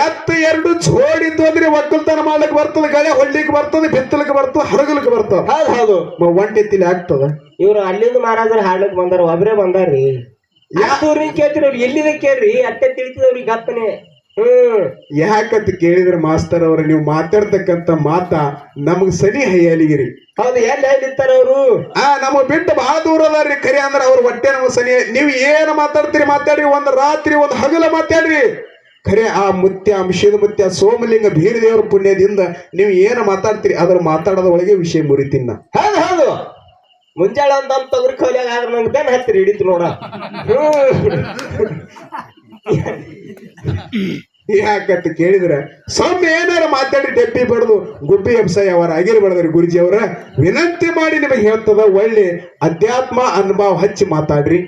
ಎತ್ತ ಎರಡು ಜೋಡಿದ್ದು ಅಂದ್ರೆ ಒಕ್ಕಲ್ತನ ಮಾಡ್ಲಿಕ್ ಬರ್ತದ ಗಳೆ ಹೊಳ್ಳಿಕ್ ಬರ್ತದ ಬಿತ್ತಲಿಕ್ ಬರ್ತದ ಹರಗಲಿಕ್ ಬರ್ತದ. ಹೌದು ಹೌದು. ಒಂಟ್ ಎತ್ತಿಲಿ ಆಗ್ತದ? ಇವ್ರು ಅಲ್ಲಿಂದ ಮಹಾರಾಜರು ಹಾಡಕ್ ಬಂದಾರ ಒಬ್ರೆ ಬಂದಾರ್ರಿ. ಯಾತೂರಿನ್ ಕೇಳ್ತೀರಿ ಎಲ್ಲಿದೆ ಕೇಳ್ರಿ ಅತ್ತೆ ತಿಳಿತಿದವ್ರಿಗೆ ಗಪ್ಪನೆ ಹ್ಮ್ ಯಾಕಂತ ಕೇಳಿದ್ರೆ ಮಾಸ್ತರ್ ಅವ್ರ ನೀವು ಮಾತಾಡ್ತಕ್ಕಂತ ಮಾತ ನಮಗ್ ಸರಿ ಹೈಯಲಿಗಿರಿ. ಹೌದು ಎಲ್ಲಿ ಹೇಳಿರ್ತಾರ ಅವರು? ಆ ನಮ್ಮ ಬಿಟ್ಟು ಬಹಳ ದೂರ ಅದಾರ್ರಿ ಖರೆ ಅಂದ್ರ ಅವ್ರ ಹೊಟ್ಟೆ ನಮಗ್ ಸನಿ. ನೀವು ಏನ್ ಮಾತಾಡ್ತೀರಿ ಮಾತಾಡ್ರಿ ಒಂದ್ ರಾತ್ರಿ ಒಂದ್ ಹಗಲ ಮಾತಾಡ್ರಿ. ಖರೆ ಆ ಮುತ್ಯ ಅಂಶದ ಮುತ್ಯ ಸೋಮಲಿಂಗ ಬೀರದೇವ್ರ ಪುಣ್ಯದಿಂದ ನೀವು ಏನು ಮಾತಾಡ್ತೀರಿ ಅದ್ರ ಮಾತಾಡೋದ ಒಳಗೆ ವಿಷಯ ಮುರಿತೀನಿ ನಾ ಹೌದು ಹೌದು. ಮುಂಜಾಳೆ ಒಂದ್ ಅಂತ ಅದ್ರ ಕೋಲಿಯಾಗ ಆದ್ರೆ ನಂಗೆ ಬೆನ್ ಹತ್ತಿರ ಹಿಡಿತು ನೋಡ. ಯಾಕಂತ ಕೇಳಿದ್ರೆ ಸೌಮ್ಯ ಏನಾರ ಮಾತಾಡಿ ಡೆಪ್ಪಿ ಬಡ್ದು ಗುಬ್ಬಿ ಎಬ್ಸಾಯಿ ಅವರ ಆಗಿರ್ಬಾರ್ದ್ರಿ ಗುರುಜಿ ಅವರ ವಿನಂತಿ ಮಾಡಿ ನಿಮಗೆ ಹೇಳ್ತದ ಒಳ್ಳೆ ಅಧ್ಯಾತ್ಮ ಅನುಭವ ಹಚ್ಚಿ ಮಾತಾಡ್ರಿ.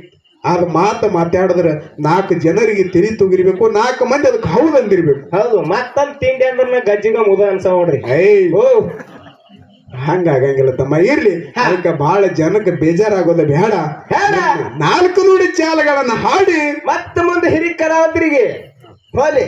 ಅದ್ ಮಾತು ಮಾತಾಡಿದ್ರೆ ನಾಲ್ಕು ಜನರಿಗೆ ತಿಳಿ ತುಗಿರ್ಬೇಕು ನಾಲ್ಕು ಮಂದಿ ಅದಕ್ಕೆ ಹೌದಂದಿರ್ಬೇಕು ಹೌದು ಮತ್ತೊಂದು ತಿಂಡಿ ಅಂದ್ರೆ ಗಜ್ಜಿಗ ಮುದ ಅನ್ಸ ನೋಡ್ರಿ. ಐ ಓ ಹಂಗ ಆಗಂಗಿಲ್ಲ ತಮ್ಮ ಇರ್ಲಿ. ಅದಕ್ಕೆ ಬಹಳ ಜನಕ್ಕೆ ಬೇಜಾರಾಗೋದು ಬೇಡ. ನಾಲ್ಕು ನುಡಿ ಚಾಲಗಳನ್ನ ಹಾಡಿ. ಮತ್ತೆ ಮುಂದೆ ಹಿರಿ ಹೋಲಿ.